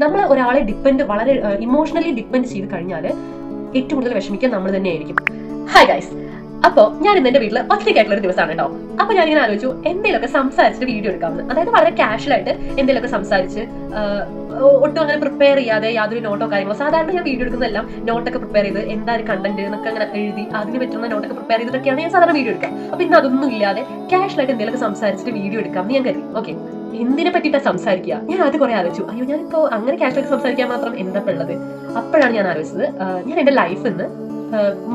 നമ്മൾ ഒരാളെ ഡിപ്പെൻഡ് വളരെ ഇമോഷണലി ഡിപ്പെൻഡ് ചെയ്ത് കഴിഞ്ഞാൽ ഏറ്റവും കൂടുതൽ വിഷമിക്കാൻ നമ്മൾ തന്നെയായിരിക്കും. ഹായ് ഗൈസ് അപ്പോ ഞാൻ ഇന്ന് എന്റെ വീട്ടിൽ ഒറ്റയ്ക്കായിട്ടുള്ള ഒരു ദിവസമാണ് കേട്ടോ ഞാൻ ഇങ്ങനെ ആലോചിച്ചു എന്തെങ്കിലുമൊക്കെ സംസാരിച്ചിട്ട് വീഡിയോ എടുക്കാമെന്ന്. അതായത് വളരെ കാഷ്വലായിട്ട് എന്തെങ്കിലുമൊക്കെ സംസാരിച്ച് ഒട്ടും അങ്ങനെ പ്രിപ്പയർ ചെയ്യാതെ യാതൊരു നോട്ടോ കാര്യങ്ങളോ സാധാരണ ഞാൻ വീഡിയോ എടുക്കുന്നതെല്ലാം നോട്ടൊക്കെ പ്രിപ്പയർ ചെയ്ത് എന്താ ഒരു കണ്ടന്റ് എന്നൊക്കെ അങ്ങനെ എഴുതി അതിന് പറ്റുന്ന നോട്ടൊക്കെ പ്രിപ്പയർ ചെയ്തിട്ടൊക്കെയാണ് ഞാൻ സാധാരണ വീഡിയോ എടുക്കുക. അപ്പൊ ഇന്ന് അതൊന്നും ഇല്ലാതെ കാഷ്വലായിട്ട് എന്തെങ്കിലുമൊക്കെ സംസാരിച്ചിട്ട് വീഡിയോ എടുക്കാമെന്ന് ഞാൻ കരുതി. ഓക്കെ എന്തിനെ പറ്റിയിട്ടാ സംസാരിക്കുക? ഞാൻ അത് കുറെ ആലോചിച്ചു. അയ്യോ ഞാനിപ്പോ അങ്ങനെ കാഷ്വൽ സംസാരിക്കാൻ മാത്രം എന്താ ഉള്ളത്? അപ്പോഴാണ് ഞാൻ ആലോചിച്ചത് ഞാൻ എന്റെ ലൈഫിൽ നിന്ന്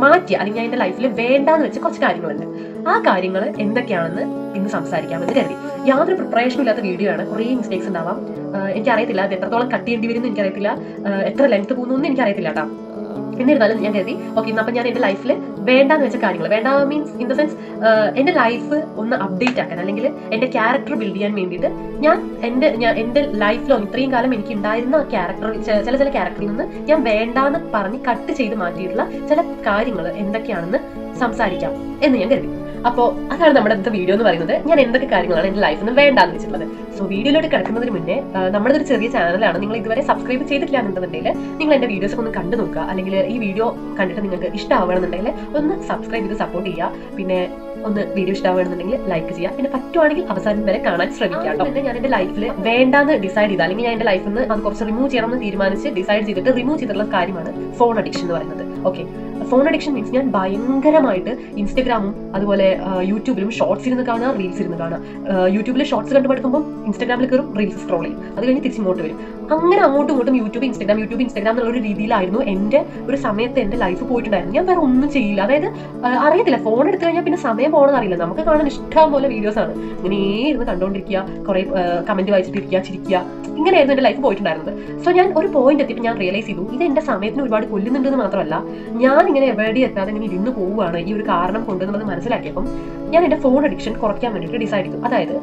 മാറ്റിയ അല്ലെങ്കിൽ ഞാൻ എന്റെ ലൈഫിൽ വേണ്ടാന്ന് വെച്ച കുറച്ച് കാര്യങ്ങളുണ്ട്. ആ കാര്യങ്ങൾ എന്തൊക്കെയാണെന്ന് ഇന്ന് സംസാരിക്കാമെന്ന് കരുതി. യാതൊരു പ്രിപ്പറേഷനും ഇല്ലാത്ത വീഡിയോ ആണ്. കുറേ മിസ്റ്റേക്സ് ഉണ്ടാവാം. എനിക്കറിയത്തില്ല അത് എത്രത്തോളം കട്ട് ചെയ്യേണ്ടി വരും എന്ന് എനിക്കറിയത്തില്ല എത്ര ലെങ്ത് പോകുന്നു എനിക്കറിയത്തില്ല കേട്ടോ എന്നിരുന്നാലും ഞാൻ കരുതി ഓക്കെ അപ്പം ഞാൻ എന്റെ ലൈഫിൽ വേണ്ടാന്ന് വെച്ച കാര്യങ്ങൾ വേണ്ട മീൻസ് ഇൻ ദ സെൻസ് എന്റെ ലൈഫ് ഒന്ന് അപ്ഡേറ്റ് ആക്കാൻ അല്ലെങ്കിൽ എന്റെ ക്യാരക്ടർ ബിൽഡ് ചെയ്യാൻ വേണ്ടിയിട്ട് ഞാൻ എന്റെ ഞാൻ എന്റെ ലൈഫിലോ ഇത്രയും കാലം എനിക്ക് ഉണ്ടായിരുന്ന ക്യാരക്ടർ ചില ചില ക്യാരക്ടറിൽ നിന്ന് ഞാൻ വേണ്ടാന്ന് പറഞ്ഞ് കട്ട് ചെയ്ത് മാറ്റിയിട്ടുള്ള ചില കാര്യങ്ങൾ എന്തൊക്കെയാണെന്ന് സംസാരിക്കാം എന്ന് ഞാൻ കരുതി. അപ്പോൾ അതാണ് നമ്മുടെ ഇന്നത്തെ വീഡിയോ എന്ന് പറയുന്നത്. ഞാൻ എന്തൊക്കെ കാര്യങ്ങളാണ് എന്റെ ലൈഫിൽ നിന്ന് വേണ്ടാന്ന് വെച്ചിട്ടുള്ളത്. സോ വീഡിയോയിലോട്ട് കിടക്കുന്നതിന് മുന്നേ നമ്മുടെ ഒരു ചെറിയ ചാനലാണ് നിങ്ങൾ ഇതുവരെ സബ്സ്ക്രൈബ് ചെയ്തിട്ടില്ല എന്നുണ്ടെങ്കിൽ നിങ്ങൾ എന്റെ വീഡിയോസ് ഒന്ന് കണ്ടു നോക്കുക. അല്ലെങ്കിൽ ഈ വീഡിയോ കണ്ടിട്ട് നിങ്ങൾക്ക് ഇഷ്ടമാവണമെന്നുണ്ടെങ്കിൽ ഒന്ന് സബ്സ്ക്രൈബ് ചെയ്ത് സപ്പോർട്ട് ചെയ്യുക. പിന്നെ ഒന്ന് വീഡിയോ ഇഷ്ടമാവുകയാണെന്നുണ്ടെങ്കിൽ ലൈക്ക് ചെയ്യുക. പിന്നെ പറ്റുവാണെങ്കിൽ അവസാനം വരെ കാണാൻ ശ്രമിക്കുക കേട്ടോ. പിന്നെ ഞാൻ എന്റെ ലൈഫിൽ വേണ്ടാന്ന് ഡിസൈഡ് ചെയ്ത അല്ലെങ്കിൽ ഞാൻ എന്റെ ലൈഫിൽ നിന്ന് അത് കുറച്ച് റിമൂവ് ചെയ്യണം എന്ന് തീരുമാനിച്ച് ഡിസൈഡ് ചെയ്തിട്ട് റിമൂവ് ചെയ്തിട്ടുള്ള കാര്യമാണ് ഫോൺ അഡിക്ഷൻ എന്ന് പറയുന്നത്. ഓക്കെ ഫോൺ അഡിക്ഷൻ മീൻസ് ഞാൻ ഭയങ്കരമായിട്ട് ഇൻസ്റ്റഗ്രാമും അതുപോലെ യൂട്യൂബിലും ഷോർട്സ് ഇരുന്ന് കാണുക റീൽസ് ഇരുന്ന് യൂട്യൂബിലെ യൂട്യൂബിൽ ഷോർട്സ് കണ്ടു പഠിക്കുമ്പോൾ ഇൻസ്റ്റാഗ്രാമിൽ കയറും റീൽസ് സ്ക്രോൾ ചെയ്യും. അത് കഴിഞ്ഞ് തിരിച്ചു ഇങ്ങോട്ട് വരും. അങ്ങനെ അങ്ങോട്ടും ഇങ്ങോട്ടും യൂട്യൂബ് ഇൻസ്റ്റാഗ്രാം യൂട്യൂബ് ഇൻസ്റ്റാഗ്രാം എന്നുള്ള ഒരു രീതിയിലായിരുന്നു എന്റെ ഒരു സമയത്ത് എന്റെ ലൈഫ് പോയിട്ടുണ്ടായിരുന്നു ഞാൻ വേറെ ഒന്നും ചെയ്യില്ല. അതായത് അറിയത്തില്ല. ഫോൺ എടുത്തു കഴിഞ്ഞാൽ പിന്നെ സമയം പോകണമെന്ന് അറിയില്ല. നമുക്ക് കാണാൻ ഇഷ്ടം പോലെ വീഡിയോസ് ആണ്. ഇങ്ങനെ ഇരുന്ന് കണ്ടുകൊണ്ടിരിക്കുക കുറെ കമന്റ് വായിച്ചിട്ടിരിക്കുക ചിരിക്കുക. ഇങ്ങനെയായിരുന്നു എന്റെ ലൈഫ് പോയിട്ടുണ്ടായിരുന്നത്. സോ ഞാൻ ഒരു പോയിന്റ് എത്തിയിട്ട് ഞാൻ റിയലൈസ് ചെയ്തു ഇത് എന്റെ സമയത്തിന് ഒരുപാട് കൊല്ലുന്നുണ്ടെന്ന് മാത്രമല്ല ഞാൻ ഇങ്ങനെ എവിടെ എത്താതെ ഇങ്ങനെ ഇരുന്ന് പോവുകയാണ് ഈ ഒരു കാരണം കൊണ്ടെന്നുള്ളത് മനസ്സിലാക്കിയപ്പം ഞാൻ എന്റെ ഫോൺ അഡിക്ഷൻ കുറയ്ക്കാൻ വേണ്ടിയിട്ട് ഡിസൈഡ് ചെയ്തു. അതായത്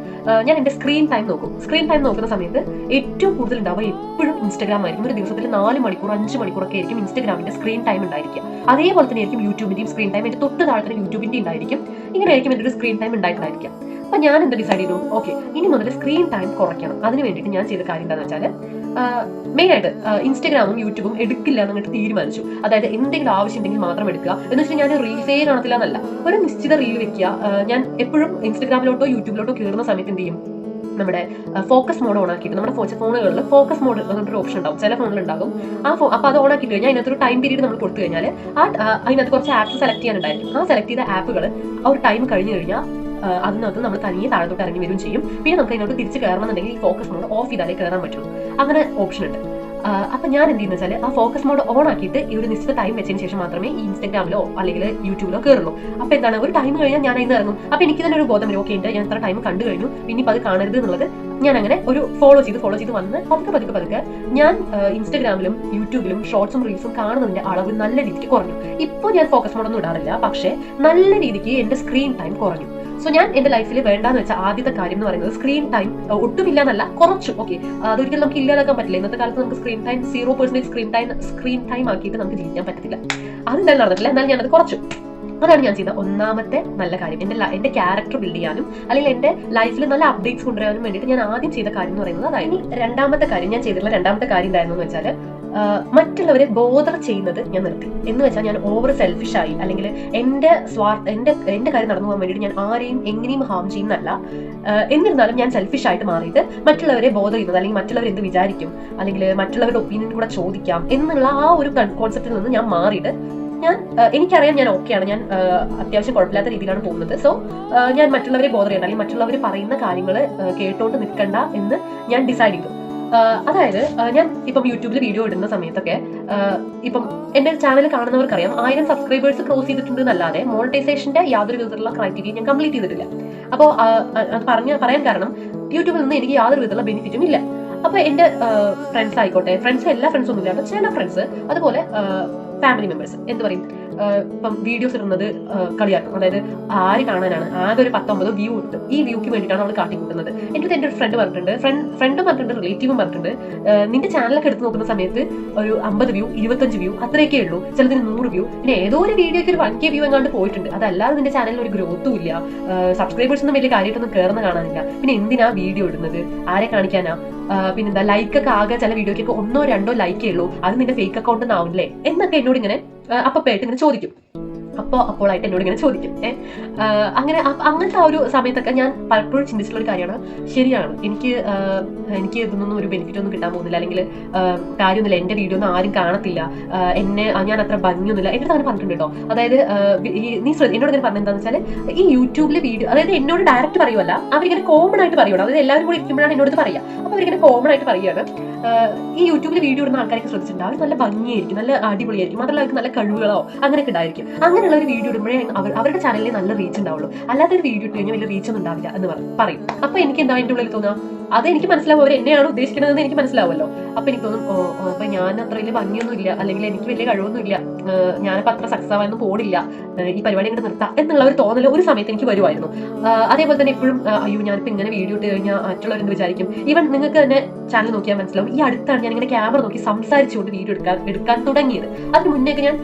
ഞാൻ എന്റെ സ്ക്രീൻ ടൈം നോക്കും. സ്ക്രീൻ ടൈം നോക്കുന്ന സമയത്ത് ഏറ്റവും കൂടുതൽ ഉണ്ടാവുക എപ്പോഴും ഇൻസ്റ്റാഗ്രാം ആയിരിക്കും. ഒരു ദിവസത്തിൽ നാല് മണിക്കൂർ അഞ്ച് മണിക്കൂറൊക്കെ ആയിരിക്കും ഇൻസ്റ്റാഗ്രാമിന്റെ സ്ക്രീൻ ടൈം ഉണ്ടായിരിക്കുക. അതേപോലെ തന്നെ ആയിരിക്കും യൂട്യൂബിന്റെയും സ്ക്രീൻ ടൈം എന്റെ തൊട്ട് താഴെ തന്നെ യൂട്യൂബിന്റെ ഉണ്ടായിരിക്കും. ഇങ്ങനെ ആയിരിക്കും എന്റെ ഒരു സ്ക്രീൻ ടൈം ഉണ്ടായിട്ടുണ്ടായിരിക്കുക. അപ്പൊ ഞാൻ എന്ത് ഡിസൈഡ് ചെയ്തു? ഓക്കെ ഇനി മുതൽ സ്ക്രീൻ ടൈം കുറയ്ക്കണം. അതിന് വേണ്ടിയിട്ട് ഞാൻ ചെയ്ത കാര്യം എന്താണെന്ന് വെച്ചാൽ മെയിൻ ആയിട്ട് ഇൻസ്റ്റാഗ്രാമും യൂട്യൂബും എടുക്കില്ല എന്നിട്ട് തീരുമാനിച്ചു. അതായത് എന്തെങ്കിലും ആവശ്യം ഉണ്ടെങ്കിൽ മാത്രം എടുക്കുക. എന്ന് വെച്ചാൽ ഞാൻ റീൽസേ കാണത്തില്ല എന്നല്ല. ഒരു നിശ്ചിത റീൽ വെക്കുക. ഞാൻ എപ്പോഴും ഇൻസ്റ്റാഗ്രാമിലോട്ടോ യൂട്യൂബിലോട്ടോ കയറുന്ന സമയത്ത് എന്ത് ചെയ്യും? നമ്മുടെ ഫോക്കസ് മോഡ് ഓൺ ആക്കിയിട്ട് നമ്മുടെ ഫോണുകളിൽ ഫോക്കസ് മോഡ് എന്നൊരു ഓപ്ഷൻ ഉണ്ടാവും. ചില ഫോണിൽ ഉണ്ടാകും. ആ ഫോ അപ്പോൾ അത് ഓൺ ആക്കിയിട്ട് കഴിഞ്ഞാൽ അതിനകത്തൊരു ടൈം പീരീഡ് നമ്മൾ കൊടുത്തു കഴിഞ്ഞാൽ ആ ആ, അതിനകത്ത് കുറച്ച് ആപ്സ് സെലക്ട് ചെയ്യാനുണ്ടായിരിക്കും. ആ സെലക്ട് ചെയ്ത ആപ്പുകൾ ആ ഒരു ടൈം കഴിഞ്ഞു കഴിഞ്ഞാൽ അതിനകത്ത് നമ്മൾ തനിയെ താഴത്തോട്ട് ഇറങ്ങി വരും ചെയ്യും. പിന്നെ നമുക്ക് അതിനകത്ത് തിരിച്ച് കയറണമെന്നുണ്ടെങ്കിൽ ഈ ഫോക്കസ് മോഡ് ഓഫ് ചെയ്താലേ കയറാൻ പറ്റുള്ളൂ. അങ്ങനെ ഓപ്ഷൻ ഉണ്ട്. അപ്പൊ ഞാൻ എന്ത് ചെയ്യുന്ന വെച്ചാൽ ആ ഫോക്കസ് മോഡ് ഓൺ ആക്കിയിട്ട് ഈ ഒരു നിശ്ചിത ടൈം വെച്ചതിന് ശേഷം മാത്രമേ ഈ ഇൻസ്റ്റാഗ്രാമിലോ അല്ലെങ്കിൽ യൂട്യൂബിലോ കയറുള്ളൂ അപ്പൊ എന്താണ്? ഒരു ടൈം കഴിഞ്ഞാൽ ഞാൻ അതിന് ഇറങ്ങും. അപ്പൊ എനിക്ക് തന്നെ ഒരു ബോധം ഓക്കെ ഞാൻ ഇത്ര ടൈം കണ്ടു കഴിഞ്ഞു. ഇനിയിപ്പോൾ അത് കാണരുത് എന്നുള്ളത് ഞാൻ അങ്ങനെ ഒരു ഫോളോ ചെയ്ത് ഫോളോ ചെയ്ത് വന്ന് പതുക്കെ പതുക്കെ പതുക്കെ ഞാൻ ഇൻസ്റ്റാഗ്രാമിലും യൂട്യൂബിലും ഷോർട്സും റീൽസും കാണുന്നതിന്റെ അളവ് നല്ല രീതിക്ക് കുറഞ്ഞു. ഇപ്പോൾ ഞാൻ ഫോക്കസ് മോഡൊന്നും ഇടാറില്ല. പക്ഷേ നല്ല രീതിക്ക് എന്റെ സ്ക്രീൻ ടൈം കുറഞ്ഞു. സോ ഞാൻ എന്റെ ലൈഫിൽ വേണ്ടാന്ന് വെച്ച ആദ്യത്തെ കാര്യം എന്ന് പറയുന്നത് സ്ക്രീൻ ടൈം ഒട്ടുമില്ല എന്നല്ല കുറച്ചു. ഓക്കെ അതൊരിക്കലും നമുക്ക് ഇല്ലാതാക്കാൻ പറ്റില്ല. ഇന്നത്തെ കാലത്ത് നമുക്ക് screen time zero percentage screen time screen time ആക്കിയിട്ട് നമുക്ക് ജീവിക്കാൻ പറ്റത്തില്ല. അതെന്തായാലും നടന്നിട്ടില്ല. എന്നാലും ഞാനത് കുറച്ചു. അതാണ് ഞാൻ ചെയ്ത ഒന്നാമത്തെ നല്ല കാര്യം. എന്റെ എന്റെ ക്യാരക്ടർ ബിൽഡ് ചെയ്യാനും അല്ലെങ്കിൽ എന്റെ ലൈഫിൽ നല്ല അപ്ഡേറ്റ്സ് കൊണ്ടുവരാനും വേണ്ടിയിട്ട് ഞാൻ ആദ്യം ചെയ്ത കാര്യം എന്ന് പറയുന്നത് അതായത് രണ്ടാമത്തെ കാര്യം ഞാൻ ചെയ്തിട്ടുള്ള രണ്ടാമത്തെ കാര്യം എന്തായിരുന്നു വെച്ചാൽ മറ്റുള്ളവരെ ബോധർ ചെയ്യുന്നത് ഞാൻ നിർത്തി. എന്ന് വെച്ചാൽ ഞാൻ ഓവർ സെൽഫിഷ് ആയി. അല്ലെങ്കിൽ എന്റെ സ്വാർത്ഥ എന്റെ എന്റെ കാര്യം നടന്നു പോകാൻ വേണ്ടിയിട്ട് ഞാൻ ആരെയും എങ്ങനെയും ഹാം ചെയ്യുന്നല്ല എന്നിരുന്നാലും ഞാൻ സെൽഫിഷ് ആയിട്ട് മാറിയിട്ട് മറ്റുള്ളവരെ ബോധർ ചെയ്യുന്നത് അല്ലെങ്കിൽ മറ്റുള്ളവർ എന്ത് വിചാരിക്കും? അല്ലെങ്കിൽ മറ്റുള്ളവരുടെ ഒപ്പീനിയൻ കൂടെ ചോദിക്കാം എന്നുള്ള ആ ഒരു കോൺസെപ്റ്റിൽ നിന്ന് ഞാൻ മാറിയിട്ട് ഞാൻ എനിക്കറിയാം ഞാൻ ഓക്കെയാണ് ഞാൻ അത്യാവശ്യം കുഴപ്പമില്ലാത്ത രീതിയിലാണ് പോകുന്നത്. സോ ഞാൻ മറ്റുള്ളവരെ ബോധർ ചെയ്യണ്ട അല്ലെങ്കിൽ മറ്റുള്ളവർ പറയുന്ന കാര്യങ്ങൾ കേട്ടോണ്ട് നിൽക്കണ്ട എന്ന് ഞാൻ ഡിസൈഡ് ചെയ്തു. അതായത് ഞാൻ ഇപ്പം യൂട്യൂബിൽ വീഡിയോ ഇടുന്ന സമയത്തൊക്കെ ഇപ്പം എന്റെ ചാനൽ കാണുന്നവർക്കറിയാം ആയിരം സബ്സ്ക്രൈബേഴ്സ് ക്രോസ് ചെയ്തിട്ടുണ്ട് എന്നല്ലാതെ മോണിറ്റൈസേഷന്റെ യാതൊരു വിധത്തിലുള്ള ക്രൈറ്റീരിയ ഞാൻ കംപ്ലീറ്റ് ചെയ്തിട്ടില്ല. അപ്പോൾ അത് പറഞ്ഞ പറയാൻ കാരണം യൂട്യൂബിൽ നിന്ന് എനിക്ക് യാതൊരു വിധത്തിലുള്ള ബെനിഫിറ്റും ഇല്ല. അപ്പൊ എന്റെ ഫ്രണ്ട്സ് ആയിക്കോട്ടെ ഫ്രണ്ട്സ് എല്ലാ ഫ്രണ്ട്സും ഒന്നും ഇല്ല ചില ഫ്രണ്ട്സ് അതുപോലെ ഫാമിലി മെമ്പേഴ്സ് എന്ത് പറയും? ഇപ്പം വീഡിയോസ് ഇടുന്നത് കളിയാക്കും. അതായത് ആര് കാണാനാണ്? ആകെ ഒരു പത്തൊമ്പത് വ്യൂ കിട്ടും ഈ വ്യൂക്ക് വേണ്ടിയിട്ടാണ് അവൾ കാട്ടിക്കൂട്ടുന്നത്. എനിക്ക് എന്റെ ഒരു ഫ്രണ്ട് പറഞ്ഞിട്ടുണ്ട്. ഫ്രണ്ട് ഫ്രണ്ടും പറഞ്ഞിട്ടുണ്ട് റിലേറ്റീവും പറഞ്ഞിട്ടുണ്ട്. നിന്റെ ചാനലൊക്കെ എടുത്ത് നോക്കുന്ന സമയത്ത് ഒരു അമ്പത് വ്യൂ ഇരുപത്തഞ്ച് വ്യൂ അത്രയൊക്കെ ഉള്ളൂ. ചിലതിന് നൂറ് വ്യൂ പിന്നെ ഏതോ ഒരു വീഡിയോക്ക് ഒരു വൺ കെ വ്യൂ എങ്ങാണ്ട് പോയിട്ടുണ്ട്. അതല്ലാതെ നിന്റെ ചാനലിൽ ഒരു ഗ്രോത്തും ഇല്ല. സബ്സ്ക്രൈബേഴ്സ് ഒന്നും വലിയ കാര്യമായിട്ടൊന്നും കയറുന്ന കാണാനില്ല. പിന്നെ എന്തിനാ വീഡിയോ ഇടുന്നത്? ആരെ കാണിക്കാനാ? പിന്നെന്താ ലൈക്കൊക്കെ ആകെ ചില വീഡിയോക്കൊക്കെ ഒന്നോ രണ്ടോ ലൈക്കേ ഉള്ളൂ. അത് നിന്റെ ഫേക്ക് അക്കൗണ്ട് ആവില്ലേ? എന്നൊക്കെ എന്നോട് ഇങ്ങനെ അപ്പപ്പായിട്ട് ഇങ്ങനെ ചോദിക്കും. അപ്പോൾ അപ്പോളായിട്ട് എന്നോട് ഇങ്ങനെ ചോദിക്കും. ഏ അങ്ങനെ അങ്ങനത്തെ ആ ഒരു സമയത്തൊക്കെ ഞാൻ പലപ്പോഴും ചിന്തിച്ചിട്ടുള്ള ഒരു കാര്യമാണ്. ശരിയാണ്. എനിക്ക് എനിക്ക് ഇതൊന്നും ഒരു ബെനിഫിറ്റ് ഒന്നും കിട്ടാൻ പോകുന്നില്ല. അല്ലെങ്കിൽ കാര്യമൊന്നുമില്ല. എന്റെ വീഡിയോ ഒന്നും ആരും കാണത്തില്ല. എന്നെ ഞാൻ അത്ര ഭംഗിയൊന്നുമില്ല. എന്റെ അങ്ങനെ പറഞ്ഞിട്ടുണ്ട് കേട്ടോ. അതായത് നീ ശ്രദ്ധ എന്നോട് ഇങ്ങനെ പറഞ്ഞത് എന്താണെന്ന് വെച്ചാൽ ഈ യൂട്യൂബിലെ വീഡിയോ അതായത് എന്നോട് ഡയറക്റ്റ് പറയുമല്ല അവരിങ്ങനെ കോമൺ ആയിട്ട് പറയുള്ളൂ അതായത് എല്ലാവരും കൂടി ഇരിക്കുമ്പോഴാണ് എന്നോട് പറയുക അപ്പോൾ അവരിങ്ങനെ കോമൺ ആയിട്ട് പറയുകയാണ്. ഈ യൂട്യൂബിൽ വീഡിയോ ഇടുന്ന ആൾക്കാരൊക്കെ ശ്രദ്ധിച്ചിട്ടുണ്ട് അവർ നല്ല ഭംഗിയായിരിക്കും. നല്ല അടിപൊളിയായിരിക്കും. മാത്രമല്ല അവർക്ക് നല്ല കഴിവുകളോ അങ്ങനെയൊക്കെ ഉണ്ടായിരിക്കും. അങ്ങനെയുള്ള ഒരു വീഡിയോ ഇടുമ്പോഴേ അവർ അവരുടെ ചാനലിൽ നല്ല റീച്ച് ഉണ്ടാവുള്ളൂ. അല്ലാത്ത ഒരു വീഡിയോ ഇട്ട് കഴിഞ്ഞാൽ വലിയ റീച്ച് ഒന്നും ഉണ്ടാവില്ല എന്ന് പറയും. അപ്പൊ എനിക്ക് എന്താ അതിന്റെ ഉള്ളിൽ തോന്നുക അത് എനിക്ക് മനസ്സിലാവും. അവർ എന്നെയാണ് ഉദ്ദേശിക്കുന്നതെന്ന് എനിക്ക് മനസ്സിലാവുമല്ലോ. അപ്പൊ എനിക്ക് തോന്നും ഓ അപ്പൊ ഞാൻ അത്ര വലിയ ഭംഗിയൊന്നും ഇല്ല അല്ലെങ്കിൽ എനിക്ക് വലിയ കഴിവൊന്നും ഇല്ല ഞാനിപ്പോ അത്ര സക്സസ് ആവാനൊന്നും പോണില്ല. ഈ പരിപാടി ഇങ്ങനെ നിർത്താം എന്നുള്ള ഒരു തോന്നൽ ഒരു സമയത്ത് എനിക്ക് വരുമായിരുന്നു അതേപോലെ തന്നെ ഇപ്പോഴും അയ്യോ ഞാനിപ്പോ ഇങ്ങനെ വീഡിയോ ഇട്ട് കഴിഞ്ഞാൽ മറ്റുള്ളവരെന്ത് വിചാരിക്കും? ഈവൻ നിങ്ങൾക്ക് തന്നെ ചാനൽ നോക്കിയാൽ മനസ്സിലാവും. ഈ അടുത്താണ് ഞാൻ ഇങ്ങനെ ക്യാമറ നോക്കി സംസാരിച്ചുകൊണ്ട് വീഡിയോ എടുക്കാൻ എടുക്കാൻ തുടങ്ങിയത്. അതിന് മുന്നേക്ക് ഞാൻ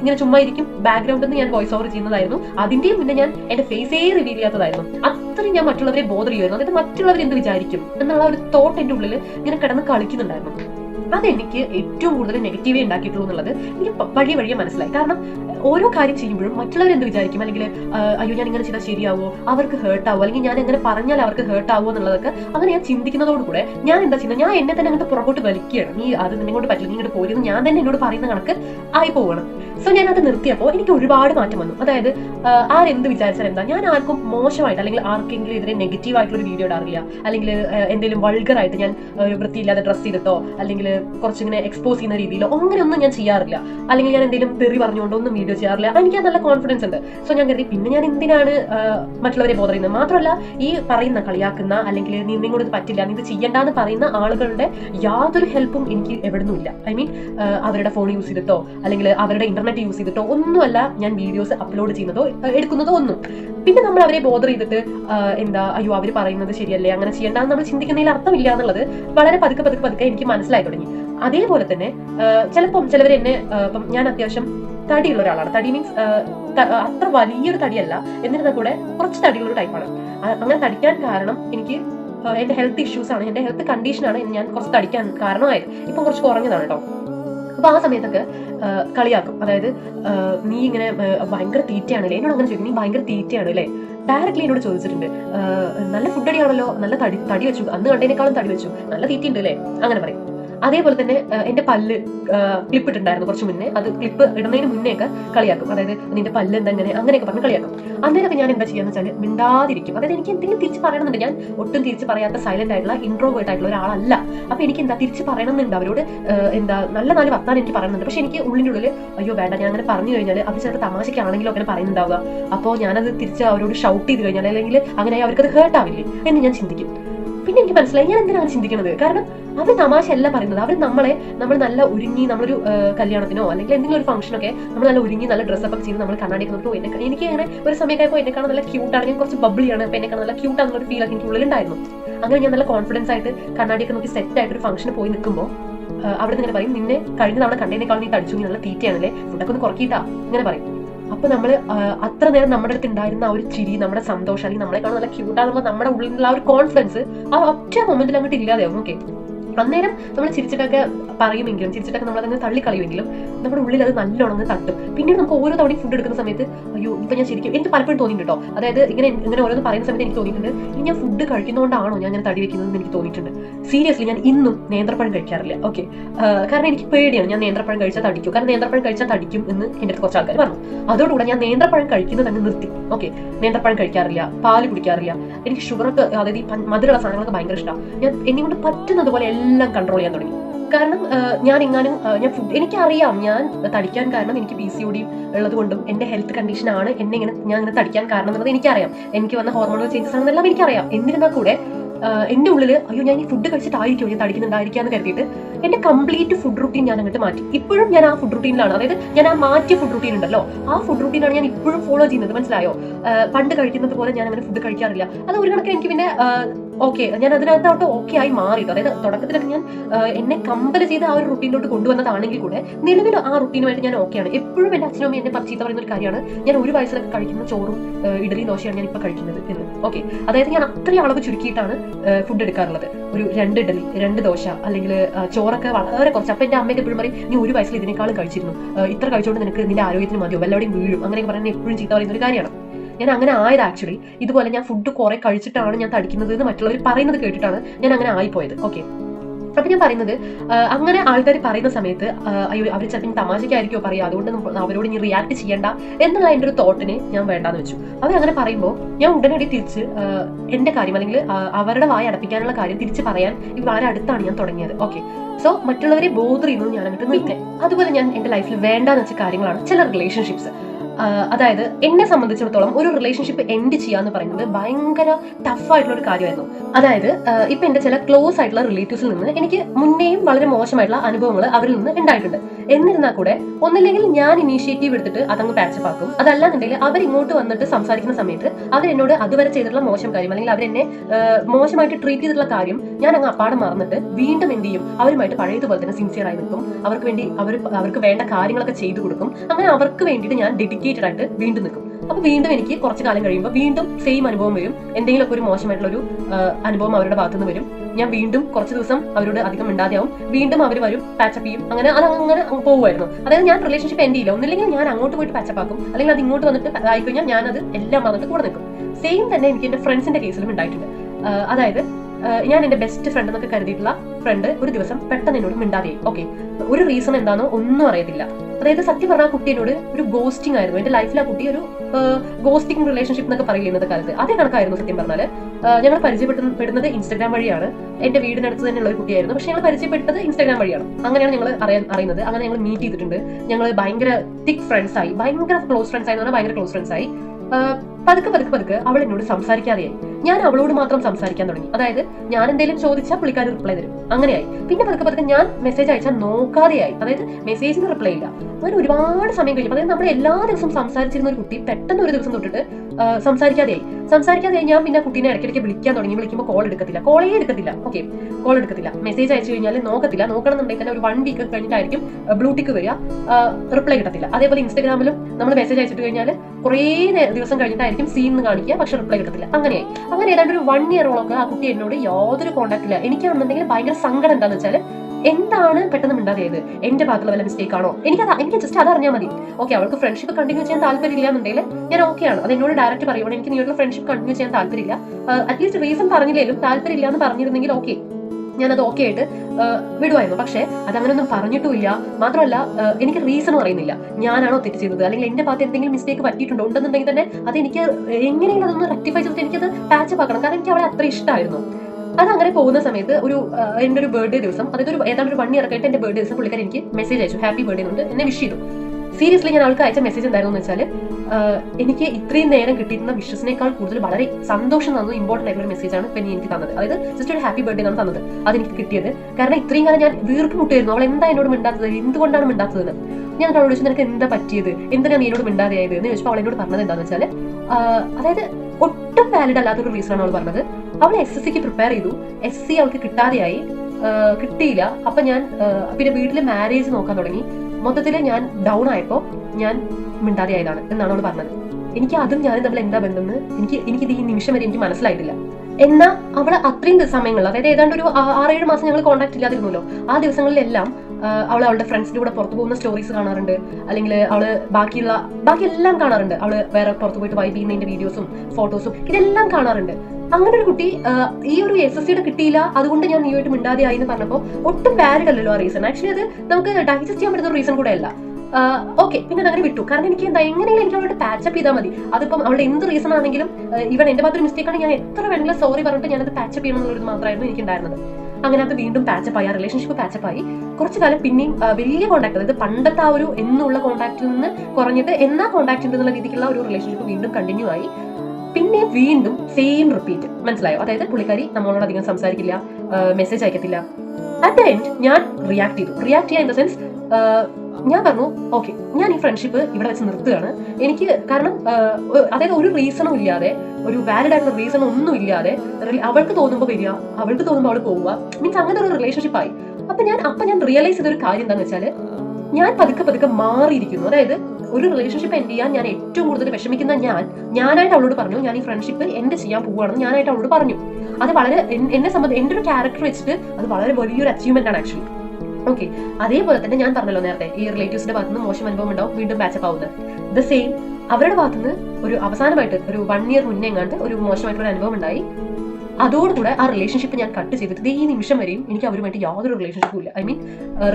ഇങ്ങനെ ചുമ്മാ ഇരിക്കും. ബാക്ക്ഗ്രൗണ്ടിൽ നിന്ന് ഞാൻ വോയിസ് ഓവർ ചെയ്യുന്നതായിരുന്നു. അതിന്റെയും മുന്നേ ഞാൻ എന്റെ ഫേസേ റിവീൽ ചെയ്യാത്തതായിരുന്നു. അത്രയും ഞാൻ മറ്റുള്ളവരെ ബോധർ ചെയ്യുമായിരുന്നു അതായത് മറ്റുള്ളവർ എന്ത് വിചാരിക്കും? എന്നുള്ള ഒരു തോട്ട് എന്റെ ഉള്ളിൽ ഇങ്ങനെ കിടന്ന് കളിക്കുന്നുണ്ടായിരുന്നു. അതെനിക്ക് ഏറ്റവും കൂടുതൽ നെഗറ്റീവേ ഉണ്ടാക്കിയിട്ടുള്ളൂ എന്നുള്ളത് എനിക്ക് വഴിയ വഴിയെ മനസ്സിലായി. കാരണം ഓരോ കാര്യം ചെയ്യുമ്പോഴും മറ്റുള്ളവർ എന്ത് വിചാരിക്കും? അല്ലെങ്കിൽ അയ്യോ ഞാൻ ഇങ്ങനെ ചെയ്താൽ ശരിയാവോ? അവർക്ക് ഹേർട്ട് ആവോ? അല്ലെങ്കിൽ ഞാൻ എങ്ങനെ പറഞ്ഞാൽ അവർക്ക് ഹേർട്ട് ആവോ എന്നുള്ളതൊക്കെ അങ്ങനെ ഞാൻ ചിന്തിക്കുന്നതോടുകൂടെ ഞാൻ എന്താ ചെയ്യുന്നത്? ഞാൻ എന്നെ തന്നെ അങ്ങോട്ട് പുറകോട്ട് വലിക്കുകയാണ്. നീ അത് നിന്നെ കൊണ്ട് പറ്റില്ല. നീ ഇങ്ങോട്ട് പോരുന്നു ഞാൻ തന്നെ എന്നോട് പറയുന്ന കണക്ക് ആയി പോവാണ്. സോ ഞാൻ അത് നിർത്തിയപ്പോൾ എനിക്ക് ഒരുപാട് മാറ്റം വന്നു. അതായത് ആരെന്ത് വിചാരിച്ചാൽ എന്താ ഞാൻ ആർക്കും മോശമായിട്ട് അല്ലെങ്കിൽ ആർക്കെങ്കിലും ഇതിനെ നെഗറ്റീവ് ആയിട്ടുള്ള ഒരു വീഡിയോ ഇടാറില്ല. അല്ലെങ്കിൽ എന്തെങ്കിലും വൾഗറായിട്ട് ഞാൻ വൃത്തിയില്ലാതെ ഡ്രസ്സ് ചെയ്തിട്ടോ അല്ലെങ്കിൽ കുറച്ചിങ്ങനെ എക്സ്പോസ് ചെയ്യുന്ന രീതിയിലോ അങ്ങനെയൊന്നും ഞാൻ ചെയ്യാറില്ല. അല്ലെങ്കിൽ ഞാൻ എന്തെങ്കിലും തെറി പറഞ്ഞുകൊണ്ടോ ഒന്നും വീഡിയോ ചെയ്യാറില്ല. എനിക്ക് നല്ല കോൺഫിഡൻസ് ഉണ്ട്. സോ ഞാൻ കരുതി പിന്നെ ഞാൻ എന്തിനാണ് മറ്റുള്ളവരെ ബോധർ ചെയ്യുന്നത് മാത്രമല്ല ഈ പറയുന്ന കളിയാക്കുന്ന അല്ലെങ്കിൽ നീ നിങ്ങളോട് ഇത് പറ്റില്ല നീ ഇത് ചെയ്യണ്ടെന്ന് പറയുന്ന ആളുകളുടെ യാതൊരു ഹെൽപ്പും എനിക്ക് എവിടുന്നും ഇല്ല ഐ മീൻ അവരുടെ ഫോൺ യൂസ് ചെയ്തിട്ടോ അല്ലെങ്കിൽ അവരുടെ ഇന്റർനെറ്റ് യൂസ് ചെയ്തിട്ടോ ഒന്നുമല്ല ഞാൻ വീഡിയോസ് അപ്ലോഡ് ചെയ്യുന്നതോ എടുക്കുന്നതോ ഒന്നും. പിന്നെ നമ്മൾ അവരെ ബോധർ ചെയ്തിട്ട് എന്താ അയ്യോ അവർ പറയുന്നത് ശരിയല്ലേ അങ്ങനെ ചെയ്യേണ്ട നമ്മൾ ചിന്തിക്കുന്നതിൽ അർത്ഥമില്ല എന്നുള്ളത് വളരെ പതുക്കെ പതുക്കെ പതുക്കെ എനിക്ക് മനസ്സിലായി തുടങ്ങി. അതേപോലെ തന്നെ ചിലപ്പം ചിലവർ എന്നെ ഇപ്പം ഞാൻ അത്യാവശ്യം തടിയുള്ള ഒരാളാണ്. തടി മീൻസ് അത്ര വലിയൊരു തടിയല്ല എന്നിരുന്നാൽ കൂടെ കുറച്ച് തടിയുള്ള ടൈപ്പാണ് അങ്ങനെ തടിക്കാൻ കാരണം എനിക്ക് എന്റെ ഹെൽത്ത് ഇഷ്യൂസ് ആണ് എന്റെ ഹെൽത്ത് കണ്ടീഷനാണ് ഞാൻ കുറച്ച് തടിക്കാൻ കാരണമായത്. ഇപ്പം കുറച്ച് കുറഞ്ഞതാണ് കേട്ടോ അപ്പൊ ആ സമയത്തൊക്കെ കളിയാക്കും. അതായത് നീ ഇങ്ങനെ ഭയങ്കര തീറ്റയാണ് അല്ലേ എന്നോട് അങ്ങനെ ചോദിക്കും. നീ ഭയങ്കര തീറ്റയാണ് അല്ലേ? ഡയറക്റ്റ്ലി എന്നോട് ചോദിച്ചിട്ടുണ്ട്. നല്ല ഫുഡ് അടിയാണല്ലോ? നല്ല തടി തടി വെച്ചു. അന്ന് കണ്ടതിനേക്കാളും തടി വെച്ചു. നല്ല തീറ്റയുണ്ട് അല്ലേ? അങ്ങനെ പറയും. അതേപോലെ തന്നെ എന്റെ പല്ല് ക്ലിപ്പ് ഇട്ടുണ്ടായിരുന്നു കുറച്ച് മുന്നേ. അത് ക്ലിപ്പ് ഇടുന്നതിന് മുന്നേ ഒക്കെ കളിയാക്കും. അതായത് നിന്റെ പല്ല് എന്താ അങ്ങനെ അങ്ങനെയൊക്കെ പറഞ്ഞ് കളിയാക്കും. അന്നേരമൊക്കെ ഞാൻ എന്താ ചെയ്യാന്ന് വെച്ചാൽ മിണ്ടാതിരിക്കും. അതായത് എനിക്ക് എന്തെങ്കിലും തിരിച്ച് പറയണമെന്നുണ്ട്. ഞാൻ ഒട്ടും തിരിച്ച് പറയാത്ത സൈലന്റ് ആയിട്ടുള്ള ഇൻട്രോവേർട്ട് ആയിട്ടുള്ള ഒരാളല്ല. അപ്പൊ എനിക്ക് എന്താ തിരിച്ച് പറയണമെന്നുണ്ട്. അവരോട് എന്താ നല്ല നാല് വർത്താനം എനിക്ക് പറയുന്നുണ്ട് പക്ഷെ എനിക്ക് ഉള്ളിന്റെ ഉള്ളിൽ അയ്യോ വേണ്ട. ഞാൻ അങ്ങനെ പറഞ്ഞു കഴിഞ്ഞാൽ അത് ചിലപ്പോൾ തമാശയ്ക്കാണെങ്കിലും അങ്ങനെ പറയുന്നുണ്ടാവുക. അപ്പോൾ ഞാനത് തിരിച്ച് അവരോട് ഷൗട്ട് ചെയ്ത് കഴിഞ്ഞാൽ അല്ലെങ്കിൽ അങ്ങനെ അവർക്കത് ഹേർട്ട് ആവില്ലേ? എന്ന് ഞാൻ ചിന്തിക്കും. പിന്നെ എനിക്ക് മനസ്സിലായി ഞാൻ എന്തിനാണ് ചിന്തിക്കുന്നത് കാരണം അവർ തമാശ അല്ല പറയുന്നത്. അവർ നമ്മളെ നമ്മൾ നല്ല ഒരുങ്ങി നമ്മളൊരു കല്യാണത്തിനോ അല്ലെങ്കിൽ എന്തെങ്കിലും ഒരു ഫംഗ്ഷനൊക്കെ നമ്മൾ നല്ല ഒരുങ്ങി നല്ല ഡ്രസ്സപ്പ് ഒക്കെ ചെയ്ത് നമ്മൾ കണ്ണാടിയൊക്കെ നോക്കുമ്പോൾ എന്നെ എനിക്ക് അങ്ങനെ ഒരു സമയത്തായപ്പോൾ എന്നെ കാണാൻ നല്ല ക്യൂട്ടാണ് ഞാൻ കുറച്ച് ബബിളിയാണ് അപ്പോൾ എന്നെ കാണാൻ നല്ല ക്യൂട്ടാണെന്നൊരു ഫീൽ ഒക്കെ എനിക്ക് ഉള്ളിലുണ്ടായിരുന്നു. അങ്ങനെ ഞാൻ നല്ല കോൺഫിഡൻസ് ആയിട്ട് കണ്ണാടിയൊക്കെ നോക്കി സെറ്റ് ആയിട്ട് ഒരു ഫംഗ്ഷന് പോയി നിൽക്കുമ്പോൾ അവിടെ നിന്ന് ഇങ്ങനെ പറയും നിന്നെ കഴിഞ്ഞ തവണ കണ്ടതിനേക്കാളും നീ തടിച്ചു നല്ല തീറ്റയാണല്ലേ? ഫുഡൊക്കെ ഒന്ന് കുറക്കിയിട്ടാ. ഇങ്ങനെ പറയും. അപ്പൊ നമ്മൾ അത്ര നേരം നമ്മുടെ അടുത്ത് ഉണ്ടായിരുന്ന ആ ഒരു ചിരി നമ്മുടെ സന്തോഷം അല്ലെങ്കിൽ നമ്മളെ കാണാൻ നല്ല ക്യൂട്ടാണെന്നുള്ള നമ്മുടെ ഉള്ളിലുള്ള ആ ഒരു കോൺഫിഡൻസ് ആ ഒറ്റ മൊമെന്റിൽ അങ്ങോട്ട് ഇല്ലാതെയാവും ഓക്കെ അന്നേരം നമ്മൾ ചിരിച്ചിട്ടൊക്കെ പറയുമെങ്കിലും ചിരിച്ചിട്ടൊക്കെ നമ്മൾ അതിനെ തള്ളിക്കളയുമെങ്കിലും നമ്മുടെ ഉള്ളിൽ അത് നല്ലോണം തട്ടും. പിന്നീട് നമുക്ക് ഓരോ തവണയും ഫുഡ് എടുക്കുന്ന സമയത്ത് അയ്യോ ഇപ്പൊ ഞാൻ ശരിക്കും എനിക്ക് പലപ്പോഴും തോന്നിയിട്ടോ അതായത് ഇങ്ങനെ ഇങ്ങനെ ഓരോന്ന് പറയുന്ന സമയത്ത് എനിക്ക് തോന്നിയിട്ടുണ്ട് ഇനി ഞാൻ ഫുഡ് കഴിക്കുന്നതുകൊണ്ടാണോ ഞാൻ അങ്ങനെ തടി വെക്കുന്നത് എനിക്ക് തോന്നിയിട്ടുണ്ട്? സീരിയസ്ലി ഞാൻ ഇന്നും നേന്ത്രപ്പഴം കഴിക്കാറില്ല. ഓക്കെ കാരണം എനിക്ക് പേടിയാണ് ഞാൻ നേന്ത്രപ്പഴം കഴിച്ചാൽ തടിക്കും. കാരണം നേന്ത്രപ്പഴം കഴിച്ചാൽ തടിക്കും എന്ന് എന്റെ അടുത്ത് കുറച്ച് ആൾക്കാർ പറഞ്ഞു. അതോടുകൂടെ ഞാൻ നേന്ത്രപ്പഴം കഴിക്കുന്നത് അങ്ങ് നിർത്തി. ഓക്കെ നേന്ത്രപ്പഴം കഴിക്കാറില്ല പാൽ കുടിക്കാറില്ല. എനിക്ക് ഷുഗറൊക്കെ അതായത് ഈ മധുരമുള്ള സാധനങ്ങളൊക്കെ ഭയങ്കര ഇഷ്ടമാണ് ഞാൻ എന്നെ കൊണ്ട് പറ്റുന്നത് പോലെ എല്ലാം കൺട്രോൾ ചെയ്യാൻ തുടങ്ങി. കാരണം ഞാൻ എങ്ങാനും ഞാൻ ഫുഡ് എനിക്കറിയാം ഞാൻ തടിക്കാൻ കാരണം എനിക്ക് പി സി ഒടിയും ഉള്ളത് കൊണ്ടും എന്റെ ഹെൽത്ത് കണ്ടീഷൻ ആണ് എന്നെ ഇങ്ങനെ ഞാൻ ഇങ്ങനെ തടിക്കാൻ കാരണം എന്നുള്ളത് എനിക്കറിയാം. എനിക്ക് വന്ന ഹോർമോണൽ ചേഞ്ചസ് ആണെന്നെല്ലാം എനിക്കറിയാം. എന്നിരുന്നാൽ കൂടെ എന്റെ ഉള്ളിൽ അയ്യോ ഞാൻ ഈ ഫുഡ് കഴിച്ചിട്ടായിരിക്കും ഞാൻ തടിക്കുന്നുണ്ടായിരിക്കാന്ന് കരുതിയിട്ട് എന്റെ കംപ്ലീറ്റ് ഫുഡ് റുട്ടീൻ ഞാൻ അങ്ങോട്ട് മാറ്റി. ഇപ്പോഴും ഞാൻ ആ ഫുഡ് റുട്ടീനിലാണ് അതായത് ഞാൻ ആ മാറ്റിയ ഫുഡ് റുട്ടീൻ ഉണ്ടല്ലോ. ആ ഫുഡ് റുട്ടീനാണ് ഞാൻ ഇപ്പോഴും ഫോളോ ചെയ്യുന്നത്. മനസ്സിലായോ? പണ്ട് കഴിക്കുന്നത് പോലെ ഞാൻ അങ്ങനെ ഫുഡ് കഴിക്കാറില്ല. അത് ഒരു കണക്കിന് എനിക്ക് പിന്നെ ഓക്കെ ഞാൻ അതിനകത്തോട്ട് ഓക്കെ ആയി മാറിയിട്ട് അതായത് തുടക്കത്തിലൊക്കെ ഞാൻ എന്നെ കമ്പൽ ചെയ്ത് ആ ഒരു റുട്ടീനിലോട്ട് കൊണ്ടുവന്നതാണെങ്കിൽ കൂടെ നിലവിൽ ആ റുട്ടീനുമായിട്ട് ഞാൻ ഓക്കെയാണ് എപ്പോഴും എന്റെ അച്ഛനും എന്നെ ചീത്ത പറയുന്ന ഒരു കാര്യമാണ്. ഞാൻ ഒരു വയസ്സിലൊക്കെ കഴിക്കുന്ന ചോറും ഇഡലി ദോശയാണ് ഞാൻ ഇപ്പൊ കഴിക്കുന്നത് എന്ന് ഓക്കെ അതായത് ഞാൻ അത്രയും അളവ് ചുരുക്കിയിട്ടാണ് ഫുഡ് എടുക്കാറുള്ളത്. ഒരു രണ്ട് ഇഡലി രണ്ട് ദോശ അല്ലെങ്കിൽ ചോറൊക്കെ വളരെ കുറച്ച്. അപ്പൊ എന്റെ അമ്മയൊക്കെ എപ്പോഴും പറയും നീ ഒരു വയസ്സിൽ ഇതിനേക്കാളും കഴിച്ചിരുന്നു. ഇത്ര കഴിച്ചുകൊണ്ട് നിനക്ക് നിന്റെ ആരോഗ്യത്തിന് മതിയോ? വല്ലവിടെയും വീഴും. അങ്ങനെയൊക്കെ പറഞ്ഞാൽ എപ്പോഴും ചീത്ത പറയുന്ന ഒരു കാര്യമാണ്. ഞാൻ അങ്ങനെ ആയത് ആക്ച്വലി ഇതുപോലെ ഞാൻ ഫുഡ് കുറെ കഴിച്ചിട്ടാണ് ഞാൻ തടിക്കുന്നത് എന്ന് മറ്റുള്ളവർ പറയുന്നത് കേട്ടിട്ടാണ് ഞാൻ അങ്ങനെ ആയിപ്പോയത്. ഓക്കെ അപ്പൊ ഞാൻ പറയുന്നത് അങ്ങനെ ആൾക്കാർ പറയുന്ന സമയത്ത് അയ്യോ അവർ ചിലപ്പോൾ തമാശയ്ക്കായിരിക്കോ പറയുക. അതുകൊണ്ട് അവരോട് ഇനി റിയാക്ട് ചെയ്യണ്ട എന്നുള്ള എന്റെ ഒരു തോട്ടിനെ ഞാൻ വേണ്ടാന്ന് വെച്ചു. അവർ അങ്ങനെ പറയുമ്പോൾ ഞാൻ ഉടനടി തിരിച്ച് എന്റെ കാര്യം അല്ലെങ്കിൽ അവരുടെ വായ അടപ്പിക്കാനുള്ള കാര്യം തിരിച്ച് പറയാൻ ഇത് വളരെ അടുത്താണ് ഞാൻ തുടങ്ങിയത്. ഓക്കെ സോ മറ്റുള്ളവരെ ബോധർ ചെയ്യുന്നത് ഞാൻ അങ്ങോട്ട് നിൽക്കാൻ അതുപോലെ ഞാൻ എന്റെ ലൈഫിൽ വേണ്ടാന്ന് വെച്ച കാര്യങ്ങളാണ് ചില റിലേഷൻഷിപ്സ് അതായത് എന്നെ സംബന്ധിച്ചിടത്തോളം ഒരു റിലേഷൻഷിപ്പ് എൻഡ് ചെയ്യാന്ന് പറയുന്നത് ഭയങ്കര ടഫ് ആയിട്ടുള്ള ഒരു കാര്യമായിരുന്നു. അതായത് ഇപ്പൊ എന്റെ ചില ക്ലോസ് ആയിട്ടുള്ള റിലേറ്റീവ്സിൽ നിന്ന് എനിക്ക് മുന്നേയും വളരെ മോശമായിട്ടുള്ള അനുഭവങ്ങൾ അവരിൽ നിന്ന് ഉണ്ടായിട്ടുണ്ട്. എന്നിരുന്നാൽ കൂടെ ഒന്നില്ലെങ്കിൽ ഞാൻ ഇനീഷ്യേറ്റീവ് എടുത്തിട്ട് അതങ്ങ് പാച്ചപ്പ് ആക്കും. അതല്ലാന്നുണ്ടെങ്കിൽ അവർ ഇങ്ങോട്ട് വന്നിട്ട് സംസാരിക്കുന്ന സമയത്ത് അവർ എന്നോട് അതുവരെ ചെയ്തിട്ടുള്ള മോശം കാര്യം അല്ലെങ്കിൽ അവരെന്നെ മോശമായിട്ട് ട്രീറ്റ് ചെയ്തിട്ടുള്ള കാര്യം ഞാൻ അങ്ങ് അപ്പാടെ മറന്നിട്ട് വീണ്ടും എന്ത് ചെയ്യും? അവരുമായിട്ട് പഴയതുപോലെ തന്നെ സിൻസിയർ ആയി നിൽക്കും. അവർക്ക് വേണ്ടി അവർ അവർക്ക് വേണ്ട കാര്യങ്ങളൊക്കെ ചെയ്തു കൊടുക്കും. അങ്ങനെ അവർക്ക് വേണ്ടിയിട്ട് ഞാൻ ആയിട്ട് വീണ്ടും നിൽക്കും. അപ്പൊ വീണ്ടും എനിക്ക് കുറച്ച് കാലം കഴിയുമ്പോൾ വീണ്ടും സെയിം അനുഭവം വരും. എന്തെങ്കിലുമൊക്കെ ഒരു മോശമായിട്ടുള്ള ഒരു അനുഭവം അവരുടെ ഭാഗത്തു നിന്ന് വരും. ഞാൻ വീണ്ടും കുറച്ച് ദിവസം അവരോട് അധികം മിണ്ടാതെയാവും. വീണ്ടും അവർ വരും പാച്ചപ്പ് ചെയ്യും. അങ്ങനെ അത് അങ്ങനെ പോകുമായിരുന്നു. അതായത് ഞാൻ റിലേഷൻഷിപ്പ് എൻഡ് ചെയ്യില്ല. ഒന്നില്ലെങ്കിൽ ഞാൻ അങ്ങോട്ട് പോയിട്ട് പാച്ചപ്പ് ആക്കും. അല്ലെങ്കിൽ അത് ഇങ്ങോട്ട് വന്നിട്ട് ആയിക്കഴിഞ്ഞാൽ ഞാൻ അത് എല്ലാം വന്നിട്ട് കൂടെ നിൽക്കും. സെയിം തന്നെ എനിക്ക് എന്റെ ഫ്രണ്ട്സിന്റെ കേസിലും ഉണ്ടായിട്ടുണ്ട്. അതായത് ഞാൻ എന്റെ ബെസ്റ്റ് ഫ്രണ്ട് എന്നൊക്കെ കരുതിയിട്ടുള്ള ഫ്രണ്ട് ഒരു ദിവസം പെട്ടെന്ന് എന്നോട് മിണ്ടാതെയായി ഓക്കെ ഒരു റീസൺ എന്താണോ ഒന്നും അറിയത്തില്ല. അതായത് സത്യം പറഞ്ഞ ആ കുട്ടി എന്നോട് ഒരു ഗോസ്റ്റിംഗ് ആയിരുന്നു. എന്റെ ലൈഫിൽ ആ കുട്ടി ഒരു ഗോസ്റ്റിംഗ് റിലേഷൻഷിപ്പ് എന്നൊക്കെ പറയില്ല ഇന്നത്തെ കാലത്ത്. അതേ കണക്കായിരുന്നു സത്യം പറഞ്ഞാൽ ഞങ്ങൾ പരിചയപ്പെടുന്നത് ഇൻസ്റ്റാഗ്രാം വഴിയാണ്. എന്റെ വീടിനടുത്ത് ഉള്ള ഒരു കുട്ടിയായിരുന്നു. പക്ഷെ ഞങ്ങൾ പരിചയപ്പെട്ടത് ഇൻസ്റ്റാഗ്രാം വഴിയാണ്. അങ്ങനെയാണ് ഞങ്ങൾ അറിയാൻ അറിയുന്നത്. അങ്ങനെ ഞങ്ങൾ മീറ്റ് ചെയ്തിട്ടുണ്ട്. ഞങ്ങൾ ഭയങ്കര തിക് ഫ്രണ്ട്സ് ആയി. ഭയങ്കര ക്ലോസ് ഫ്രണ്ട്സ് ആയി എന്ന് പറഞ്ഞാൽ ഭയങ്കര ക്ലോസ് ഫ്രണ്ട്സ് ആയി. പതുക്കെ പതുക്കെ പതുക്കെ അവൾ എന്നോട് സംസാരിക്കാതെയായി. ഞാൻ അവളോട് മാത്രം സംസാരിക്കാൻ തുടങ്ങി. അതായത് ഞാൻ എന്തെങ്കിലും ചോദിച്ചാൽ പുള്ളിക്കാർ റിപ്ലൈ തരും. അങ്ങനെയായി. പിന്നെ പതുക്കെ പതുക്കെ ഞാൻ മെസ്സേജ് അയച്ചാൽ നോക്കാതെയായി. അതായത് മെസ്സേജിന് റിപ്ലൈ ഇല്ല. അങ്ങനെ ഒരുപാട് സമയം കഴിഞ്ഞു. അതായത് നമ്മൾ എല്ലാ ദിവസവും സംസാരിച്ചിരുന്ന ഒരു കുട്ടി പെട്ടെന്ന് ഒരു ദിവസം തൊട്ടിട്ട് സംസാരിക്കാതെയായി. സംസാരിക്കാതെ ഞാൻ പിന്നെ കുട്ടീനെ ഇടയ്ക്കിടയ്ക്ക് വിളിക്കാൻ തുടങ്ങി. വിളിക്കുമ്പോൾ കോൾ എടുക്കത്തില്ല. കോളേ എടുക്കത്തില്ല. ഓക്കെ കോൾ എടുക്കത്തില്ല. മെസ്സേജ് അയച്ചു കഴിഞ്ഞാൽ നോക്കത്തില്ല. നോക്കണം എന്നുണ്ടെങ്കിൽ തന്നെ ഒരു വൺ വീക്ക് കഴിഞ്ഞിട്ടായിരിക്കും ബ്ലൂടിക്ക് വരിക. റിപ്ലൈ കിട്ടത്തില്ല. അതേപോലെ ഇൻസ്റ്റാഗ്രാമിലും നമ്മൾ മെസ്സേജ് അയച്ചിട്ട് കഴിഞ്ഞാൽ കുറേ ദിവസം കഴിഞ്ഞിട്ടായിരിക്കും സീൻ എന്ന് കാണിക്കുക. പക്ഷെ റിപ്ലൈ കിട്ടത്തില്ല. അങ്ങനെയായി. അങ്ങനെ ഏതാണ്ട് ഒരു വൺ ഇയറോളൊക്കെ ആ കുട്ടി എന്നോട് യാതൊരു കോൺടാക്ട് ഇല്ല. എനിക്കാണെന്നുണ്ടെങ്കിൽ ഭയങ്കര സങ്കടം എന്താണെന്ന് വെച്ചാൽ എന്താണ് പെട്ടെന്ന് മിണ്ടാതെയത്? എന്റെ ഭാഗത്തുള്ള വല്ല മിസ്റ്റേക്ക് ആണോ? എനിക്ക് അത് എനിക്ക് ജസ്റ്റ് അത് അറിഞ്ഞാൽ മതി. ഓക്കെ അവൾക്ക് ഫ്രണ്ട്ഷിപ്പ് കണ്ടിന്യൂ ചെയ്യാൻ താല്പര്യമില്ല എന്നുണ്ടെങ്കിൽ ഞാൻ ഓക്കെയാണ് അത് എന്നോട് ഡയറക്റ്റ് പറയുവാണ്. എനിക്ക് നിങ്ങളുടെ ഫ്രണ്ട്ഷിപ്പ് കണ്ടിന്യൂ ചെയ്യാൻ താല്പര്യമില്ല. അറ്റ്ലീസ്റ്റ് റീസൺ പറഞ്ഞില്ലെങ്കിലും താല്പര്യമില്ല എന്ന് പറഞ്ഞിരുന്നെങ്കിൽ ഓക്കെ ഞാനത് ഓക്കെ ആയിട്ട് വിടുമായിരുന്നു. പക്ഷേ അതങ്ങനൊന്നും പറഞ്ഞിട്ടുമില്ല. മാത്രമല്ല എനിക്ക് റീസൺ അറിയുന്നില്ല ഞാനാണോ തെറ്റ് ചെയ്തത്? അല്ലെങ്കിൽ എന്റെ ഭാഗത്ത് എന്തെങ്കിലും മിസ്റ്റേക്ക് പറ്റിയിട്ടുണ്ടോ? ഉണ്ടെന്നുണ്ടെങ്കിൽ തന്നെ അത് എനിക്ക് എങ്ങനെയെങ്കിലും അതൊന്ന് റെക്ടിഫൈ ചെയ്തിട്ട് എനിക്കത് പാച്ച് ആക്കണം. കാരണം എനിക്ക് അവളെ അത്ര ഇഷ്ടമായിരുന്നു അത് അങ്ങനെ പോകുന്ന സമയത്ത് ഒരു എന്റെ ഒരു ബർത്ത്ഡേ ദിവസം അതായത് ഒരു ഏതാണ്ട് ഒരു വൺ ഇയർ കഴിഞ്ഞിട്ട് എന്റെ ബർത്ത്ഡേ ദിവസം പുള്ളിക്കാരൻ എനിക്ക് മെസ്സേജ് അയച്ചു. ഹാപ്പി ബർത്ത്ഡേ എന്നുണ്ട്. എന്നെ വിഷ് ചെയ്തു. സീരിയസ്ലി ഞാൻ അവൾക്ക് അയച്ച മെസ്സേജ് എന്തായിരുന്നു എന്ന് വെച്ചാൽ എനിക്ക് ഇത്രയും നേരം കിട്ടിയിരുന്ന വിഷസിനേക്കാൾ കൂടുതൽ വളരെ സന്തോഷം തന്നു ഇമ്പോർട്ടന്റ് ആയിട്ടുള്ള മെസ്സേജ് ആണ് ഇപ്പൊ എനിക്ക് തന്നത്. അതായത് ജസ്റ്റ് ഒരു ഹാപ്പി ബർത്ത്ഡേ ആണ് തന്നത്. അതെനിക്ക് കിട്ടിയത്. കാരണം ഇത്രയും കാലം ഞാൻ വീർപ്പ് മുട്ടായിരുന്നു. അവൾ എന്താ എന്നോട് മിണ്ടാത്തത്? എന്തുകൊണ്ടാണ് മിണ്ടാത്തത് ഞാൻ അവളോട് ചോദിച്ചു നിനക്ക് എന്താ പറ്റിയത്? എന്തിനാ നീ എന്നോട് മിണ്ടാതെയായത്? എന്ന് ചോദിച്ചപ്പോൾ അവൾ എന്നോട് പറഞ്ഞത് എന്താണെന്ന് വെച്ചാൽ അതായത് ഒട്ടും വാലിഡ് അല്ലാത്തൊരു റീസൺ ആണ് അവൾ പറഞ്ഞത്. അവൾ എസ് എസ് സിക്ക് പ്രിപ്പയർ ചെയ്തു. എസ് സി അവൾക്ക് കിട്ടാതെയായി. കിട്ടിയില്ല. അപ്പൊ ഞാൻ പിന്നെ വീട്ടിൽ മാരേജ് നോക്കാൻ തുടങ്ങി. മൊത്തത്തിൽ ഞാൻ ഡൗൺ ആയപ്പോൾ ഞാൻ മിണ്ടാതെയായതാണ് എന്നാണ് അവൾ പറഞ്ഞത്. എനിക്ക് അതും ഞാനും തമ്മിൽ എന്താ ബന്ധമെന്ന് എനിക്ക് എനിക്ക് ഈ നിമിഷം വരെ എനിക്ക് മനസ്സിലായിട്ടില്ല. എന്നാ അവൾ അത്രയും സമയങ്ങൾ അതായത് ഏതാണ്ട് ഒരു ആറേഴ് മാസം ഞങ്ങൾ കോൺടാക്ട് ഇല്ലാതിരുന്നല്ലോ ആ ദിവസങ്ങളിലെല്ലാം അവൾ അവളുടെ ഫ്രണ്ട്സിന്റെ കൂടെ പുറത്തു പോകുന്ന സ്റ്റോറീസ് കാണാറുണ്ട്. അല്ലെങ്കിൽ അവൾ ബാക്കിയുള്ള ബാക്കി എല്ലാം കാണാറുണ്ട്. അവൾ വേറെ പുറത്തു പോയിട്ട് വൈബ് ചെയ്യുന്നതിന്റെ വീഡിയോസും ഫോട്ടോസും ഇതെല്ലാം കാണാറുണ്ട്. അങ്ങനെ ഒരു കുട്ടി ഈ ഒരു എസ് എസ് സിയുടെ കിട്ടിയില്ല. അതുകൊണ്ട് ഞാൻ നീയുമായിട്ട് മിണ്ടാതെ ആയി എന്ന് പറഞ്ഞപ്പോൾ ഒട്ടും വാലിഡ് അല്ലല്ലോ ആ റീസൺ ആക്ച്വലി അത് നമുക്ക് ഡൈജസ്റ്റ് ചെയ്യാൻ പറ്റുന്ന റീസൺ കൂടെ അല്ല. ഓക്കെ പിന്നെ അങ്ങനെ വിട്ടു. കാരണം എനിക്ക് എന്താ എങ്ങനെയെങ്കിലും എനിക്ക് അവളോട് പാച്ചപ്പ് ചെയ്താൽ മതി. അതിപ്പം അവളുടെ എന്ത് റീസൺ ആണെങ്കിലും ഇവൻ എന്റെ മാത്രം ആണ്. ഞാൻ എത്ര വേണമെങ്കിലും സോറി പറഞ്ഞിട്ട് ഞാനത് പാച്ചപ്പ് ചെയ്യണം എന്നുള്ളത് മാത്രമായിരുന്നു എനിക്ക് ഉണ്ടായിരുന്നത് അങ്ങനെ അത് വീണ്ടും പാച്ചപ്പ് ആയി. ആ റിലേഷൻഷിപ്പ് പാച്ചപ്പ് ആയി. കുറച്ചു കാലം പിന്നെയും വലിയ കോൺടാക്ട് അതായത് പണ്ടത്തെ ആ ഒരു എന്നുള്ള കോൺടാക്റ്റിൽ നിന്ന് കുറഞ്ഞിട്ട് എന്നാ കോൺടാക്ട് ഉണ്ടെന്നുള്ള രീതിക്കുള്ള ഒരു റിലേഷൻഷിപ്പ് വീണ്ടും കണ്ടിന്യൂ ആയി. പിന്നെ വീണ്ടും സെയിം റിപ്പീറ്റ് മനസ്സിലായോ? അതായത് പുള്ളിക്കാരി നമ്മളോട് അധികം സംസാരിക്കില്ല മെസ്സേജ് അയക്കത്തില്ല. അറ്റ് എൻഡ് ഞാൻ റിയാക്ട് ചെയ്തു. റിയാക്ട് ചെയ്യാൻ ഇൻ ദ സെൻസ് ഞാൻ പറഞ്ഞു ഓക്കെ ഞാൻ ഈ ഫ്രണ്ട്ഷിപ്പ് ഇവിടെ വെച്ച് നിർത്തുകയാണ്. എനിക്ക് കാരണം അതായത് ഒരു റീസണും ഇല്ലാതെ ഒരു വാലിഡ് ആയിട്ടുള്ള റീസൺ ഒന്നും ഇല്ലാതെ അവൾക്ക് തോന്നുമ്പോൾ വരിക അവൾക്ക് തോന്നുമ്പോൾ അവൾ പോവുക മീൻസ് അങ്ങനെ ഒരു റിലേഷൻഷിപ്പ് ആയി. അപ്പൊ ഞാൻ അപ്പൊ ഞാൻ റിയലൈസ് ചെയ്ത ഒരു കാര്യം എന്താണെന്ന് വെച്ചാൽ ഞാൻ പതുക്കെ പതുക്കെ മാറിയിരിക്കുന്നു. അതായത് ഒരു റിലേഷൻഷിപ്പ് എൻഡ് ചെയ്യാൻ ഞാൻ ഏറ്റവും കൂടുതൽ വിഷമിക്കുന്ന ഞാൻ ഞാനായിട്ട് അവളോട് പറഞ്ഞു ഞാൻ ഈ ഫ്രണ്ട്ഷിപ്പ് എൻഡ് ചെയ്യാൻ പോവുകയാണെന്ന് ഞാനായിട്ട് അവളോട് പറഞ്ഞു. അത് വളരെ എന്നെ സംബന്ധിച്ച് എന്റെ ഒരു ക്യാരക്ടർ വെച്ചിട്ട് അത് വളരെ വലിയൊരു അച്ചീവ്മെന്റ് ആണ് ആക്ച്വലി ഓക്കെ അതേപോലെ തന്നെ ഞാൻ പറഞ്ഞല്ലോ നേരത്തെ ഈ റിലേറ്റീവ്സിന്റെ ഭാഗത്തുനിന്ന് മോശം അനുഭവം ഉണ്ടാവും വീണ്ടും ബാച്ചപ്പ് ആവുന്നത്. ദ സെയിം അവരുടെ ഭാഗത്തുനിന്ന് ഒരു അവസാനമായിട്ട് ഒരു വൺ ഇയർ മുന്നേ എങ്ങാണ്ട് ഒരു മോശമായിട്ടുള്ള അനുഭവം ഉണ്ടായി. അതോടുകൂടെ ആ റിലേഷൻഷിപ്പ് ഞാൻ കട്ട് ചെയ്തിട്ട് ഈ നിമിഷം വരെയും എനിക്ക് അവരുമായിട്ട് യാതൊരു റിലേഷൻഷിപ്പും ഇല്ല. ഐ മീൻ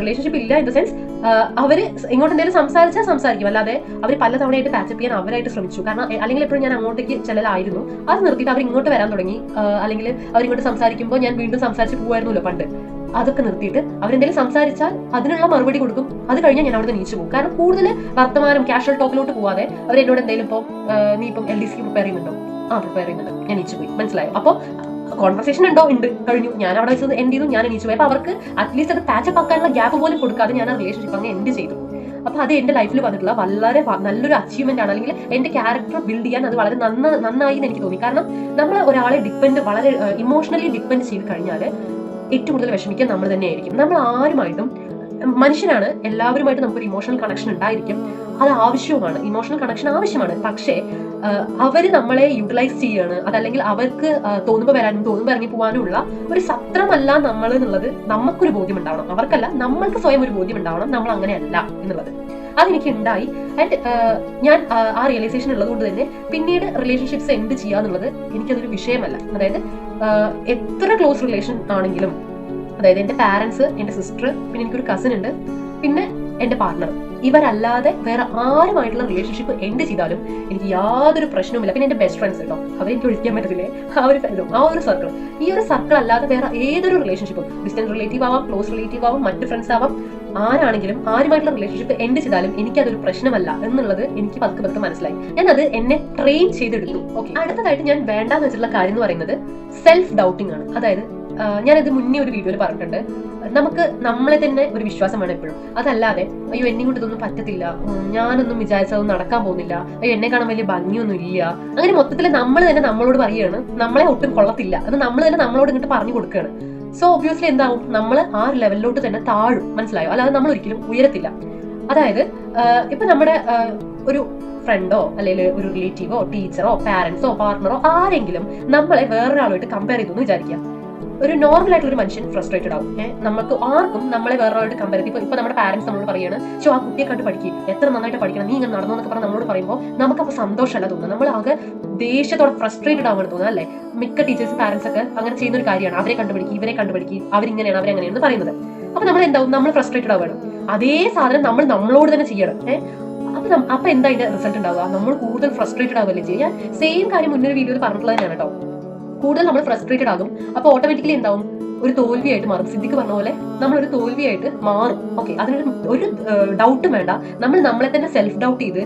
റിലേഷൻഷിപ്പ് ഇല്ല ഇൻ ദ സെൻസ് അവർ ഇങ്ങോട്ട് എന്തെങ്കിലും സംസാരിച്ചാൽ സംസാരിക്കും. അല്ലാതെ അവർ പല തവണയായിട്ട് പാച്ചപ്പ് ചെയ്യാൻ അവരായിട്ട് ശ്രമിച്ചു. കാരണം അല്ലെങ്കിൽ എപ്പോഴും ഞാൻ അങ്ങോട്ടേക്ക് ചെല്ലലായിരുന്നു അത് നിർത്തിയിട്ട് അവർ ഇങ്ങോട്ട് വരാൻ തുടങ്ങി. അല്ലെങ്കിൽ അവരിങ്ങോട്ട് സംസാരിക്കുമ്പോൾ ഞാൻ വീണ്ടും സംസാരിച്ച് പോകുമായിരുന്നല്ലോ പണ്ട്. അതൊക്കെ നിർത്തിയിട്ട് അവരെന്തെങ്കിലും സംസാരിച്ചാൽ അതിനുള്ള മറുപടി കൊടുക്കും. അത് കഴിഞ്ഞാൽ ഞാൻ അവിടെ നീച്ചു പോകും. കാരണം കൂടുതൽ വർത്തമാനം കാഷ്വൽ ടോക്കിലോട്ട് പോവാതെ അവർ എന്നോട് എന്തെങ്കിലും ഇപ്പോൾ നീ ഇപ്പം എൽ ഡി സിക്ക് പ്രിപ്പയർ ചെയ്യുന്നുണ്ടോ? ആ പ്രിപ്പയർ ചെയ്യുന്നുണ്ട്. ഞാൻ നീച്ചു പോയി. മനസ്സിലായോ? അപ്പോൾ കോൺവെർസേഷൻ ഉണ്ടോ? ഉണ്ട്. കഴിഞ്ഞു. ഞാൻ അവിടെ വെച്ചത് എൻഡ് ചെയ്തു. ഞാൻ നീച്ചു പോയി. അപ്പൊ അവർക്ക് അറ്റ്ലീസ്റ്റ് അത് പാച്ചപ്പ് ആക്കാനുള്ള ഗ്യാപ്പ് പോലും കൊടുക്കാതെ ഞാൻ ആ റിലേഷൻഷിപ്പ് അങ്ങ് എൻഡ് ചെയ്തു. അപ്പൊ അത് എന്റെ ലൈഫിൽ വന്നിട്ടുള്ള വളരെ നല്ലൊരു അച്ചീവ്മെന്റ് ആണ്. അല്ലെങ്കിൽ എന്റെ ക്യാരക്ടർ ബിൽഡ് ചെയ്യാൻ അത് വളരെ നന്ന നന്നായി എന്ന് എനിക്ക് തോന്നി. കാരണം നമ്മൾ ഒരാളെ ഡിപ്പെൻഡ് വളരെ ഇമോഷണലി ഡിപ്പെൻഡ് ചെയ്ത് കഴിഞ്ഞാൽ ഏറ്റവും കൂടുതൽ വിഷമിക്കാൻ നമ്മൾ തന്നെയായിരിക്കും. നമ്മൾ ആരുമായിട്ടും മനുഷ്യനാണ് എല്ലാവരുമായിട്ട് നമുക്കൊരു ഇമോഷണൽ കണക്ഷൻ ഉണ്ടായിരിക്കും. അത് ആവശ്യവുമാണ്. ഇമോഷണൽ കണക്ഷൻ ആവശ്യമാണ്. പക്ഷേ അവർ നമ്മളെ യൂട്ടിലൈസ് ചെയ്യാണ്. അതല്ലെങ്കിൽ അവർക്ക് തോന്നുമ്പോൾ വരാനും തോന്നുമ്പോൾ ഇറങ്ങി പോകാനുമുള്ള ഒരു സത്രമല്ല നമ്മൾ എന്നുള്ളത് നമുക്കൊരു ബോധ്യം ഉണ്ടാവണം. അവർക്കല്ല നമ്മൾക്ക് സ്വയം ഒരു ബോധ്യം ഉണ്ടാവണം. നമ്മൾ അങ്ങനെയല്ല എന്നുള്ളത്. അതെനിക്ക് ഉണ്ടായി ആൻഡ് ഞാൻ ആ, റിയലൈസേഷൻ ഉള്ളത് കൊണ്ട് തന്നെ പിന്നീട് റിലേഷൻഷിപ്സ് എൻഡ് ചെയ്യുക എന്നുള്ളത് എനിക്കതൊരു വിഷയമല്ല. അതായത് എത്ര ക്ലോസ് റിലേഷൻ ആണെങ്കിലും അതായത് എന്റെ പാരൻസ് എന്റെ സിസ്റ്റർ പിന്നെ എനിക്കൊരു കസിൻ ഉണ്ട് പിന്നെ എന്റെ പാർട്ണർ ഇവരല്ലാതെ വേറെ ആരുമായിട്ടുള്ള റിലേഷൻഷിപ്പ് എൻഡ് ചെയ്താലും എനിക്ക് യാതൊരു പ്രശ്നവുമില്ല. പിന്നെ എന്റെ ബെസ്റ്റ് ഫ്രണ്ട്സ് കേട്ടോ അവരെനിക്ക് ഒഴിക്കാൻ പറ്റത്തില്ലേ? ആ ഒരു ഇതും, ആ ഒരു സർക്കിൾ ഈ ഒരു സർക്കിൾ അല്ലാതെ വേറെ ഏതൊരു റിലേഷൻഷിപ്പും ഡിസ്റ്റന്റ് റിലേറ്റീവ് ആവാം ക്ലോസ് റിലേറ്റീവ് ആവാം മറ്റ് ഫ്രണ്ട്സ് ആവാം ആരാണെങ്കിലും ആരുമായിട്ടുള്ള റിലേഷൻഷിപ്പ് എൻഡ് ചെയ്താലും എനിക്ക് അതൊരു പ്രശ്നമല്ല എന്നുള്ളത് എനിക്ക് പതുക്കെ പതുക്കെ മനസ്സിലായി. ഞാൻ അത് എന്നെ ട്രെയിൻ ചെയ്തെടുത്തു. ഓക്കെ അടുത്തതായിട്ട് ഞാൻ വേണ്ടാന്ന് വെച്ചിട്ടുള്ള കാര്യം എന്ന് പറയുന്നത് സെൽഫ് ഡൗട്ടിംഗ് ആണ്. അതായത് ഞാനത് മുന്നേ ഒരു വീഡിയോയിൽ പറഞ്ഞിട്ടുണ്ട്. നമുക്ക് നമ്മളെ തന്നെ ഒരു വിശ്വാസം വേണം എപ്പോഴും. അതല്ലാതെ അയ്യോ എന്നെ കൊണ്ട് ഇതൊന്നും പറ്റത്തില്ല. ഞാനൊന്നും വിചാരിച്ചതൊന്നും നടക്കാൻ പോകുന്നില്ല. അയ്യോ എന്നെ കാണാൻ വലിയ ഭംഗിയൊന്നും ഇല്ല. അങ്ങനെ മൊത്തത്തിൽ നമ്മൾ തന്നെ നമ്മളോട് പറയുകയാണ്. നമ്മളെ ഒട്ടും കൊള്ളത്തില്ല. അത് നമ്മൾ തന്നെ നമ്മളോട് ഇങ്ങോട്ട് പറഞ്ഞു കൊടുക്കുകയാണ്. സോ ഒബ്വിയസ്ലി എന്താവും നമ്മൾ ആ ഒരു ലെവലിലോട്ട് തന്നെ താഴും. മനസ്സിലായോ? അല്ലാതെ നമ്മൾ ഒരിക്കലും ഉയരത്തില്ല. അതായത് ഇപ്പൊ നമ്മുടെ ഒരു ഫ്രണ്ടോ അല്ലെങ്കിൽ ഒരു റിലേറ്റീവോ ടീച്ചറോ പാരന്റ്സോ പാർട്ണറോ ആരെങ്കിലും നമ്മളെ വേറൊരാളുമായിട്ട് കമ്പയർ ചെയ്തു എന്ന് വിചാരിക്കുക. ഒരു നോർമൽ ആയിട്ടുള്ള ഒരു മനുഷ്യൻ ഫ്രസ്ട്രേറ്റഡ് ആവും. നമുക്ക് ആർക്കും നമ്മളെ വേറൊരാളോട് കമ്പയർ ഇപ്പൊ ഇപ്പൊ നമ്മുടെ പാരന്റ്സ് നമ്മളോട് പറയാണ് ചോ ആ കുട്ടിയെ കണ്ട് പഠിക്കും. എത്ര നന്നായിട്ട് പഠിക്കണം. നീ ഇങ്ങനെ നടന്നു എന്നൊക്കെ പറഞ്ഞ് നമ്മളോട് പറയുമ്പോൾ നമുക്ക് അപ്പൊ സന്തോഷമല്ല തോന്നുന്നത്. നമ്മൾ ആകെ ദേഷ്യത്തോടെ ഫ്രസ്ട്രേറ്റഡ് ആവുകയാണ് തോന്നുന്നത് അല്ലേ? മിക്ക ടീച്ചേഴ്സ് പാരന്റ്സ് ഒക്കെ അങ്ങനെ ചെയ്യുന്ന ഒരു കാര്യമാണ്. അവരെ കണ്ടുപിടിക്കും ഇവരെ കണ്ടുപിടിക്കും അവരിങ്ങനെയാണ് അവരങ്ങനെയാണ് പറയുന്നത്. അപ്പൊ നമ്മൾ എന്താവും? നമ്മൾ ഫ്രസ്ട്രേറ്റഡ് ആവണം അതേ സാധനം നമ്മൾ നമ്മളോട് തന്നെ ചെയ്യണം. അപ്പൊ അപ്പൊ എന്താ അതിന്റെ റിസൾട്ട് ഉണ്ടാവുക? നമ്മൾ കൂടുതൽ ഫ്രസ്ട്രേറ്റഡ് ആവുകയല്ലേ ചെയ്യുക? സെയിം കാര്യം മുന്നൊരു വീഡിയോയിൽ പറഞ്ഞിട്ടുള്ളത് തന്നെയാണ് കേട്ടോ. കൂടുതൽ നമ്മൾ ഫ്രസ്ട്രേറ്റഡ് ആകും. അപ്പൊ ഓട്ടോമാറ്റിക്കലി എന്താവും? ഒരു തോൽവിയായിട്ട് മാറും. സിദ്ധിക്ക് പറഞ്ഞ പോലെ നമ്മൾ ഒരു തോൽവിയായിട്ട് മാറും. ഓക്കെ അതിനൊരു ഒരു ഡൗട്ടും വേണ്ട. നമ്മൾ നമ്മളെ തന്നെ സെൽഫ് ഡൗട്ട് ചെയ്ത്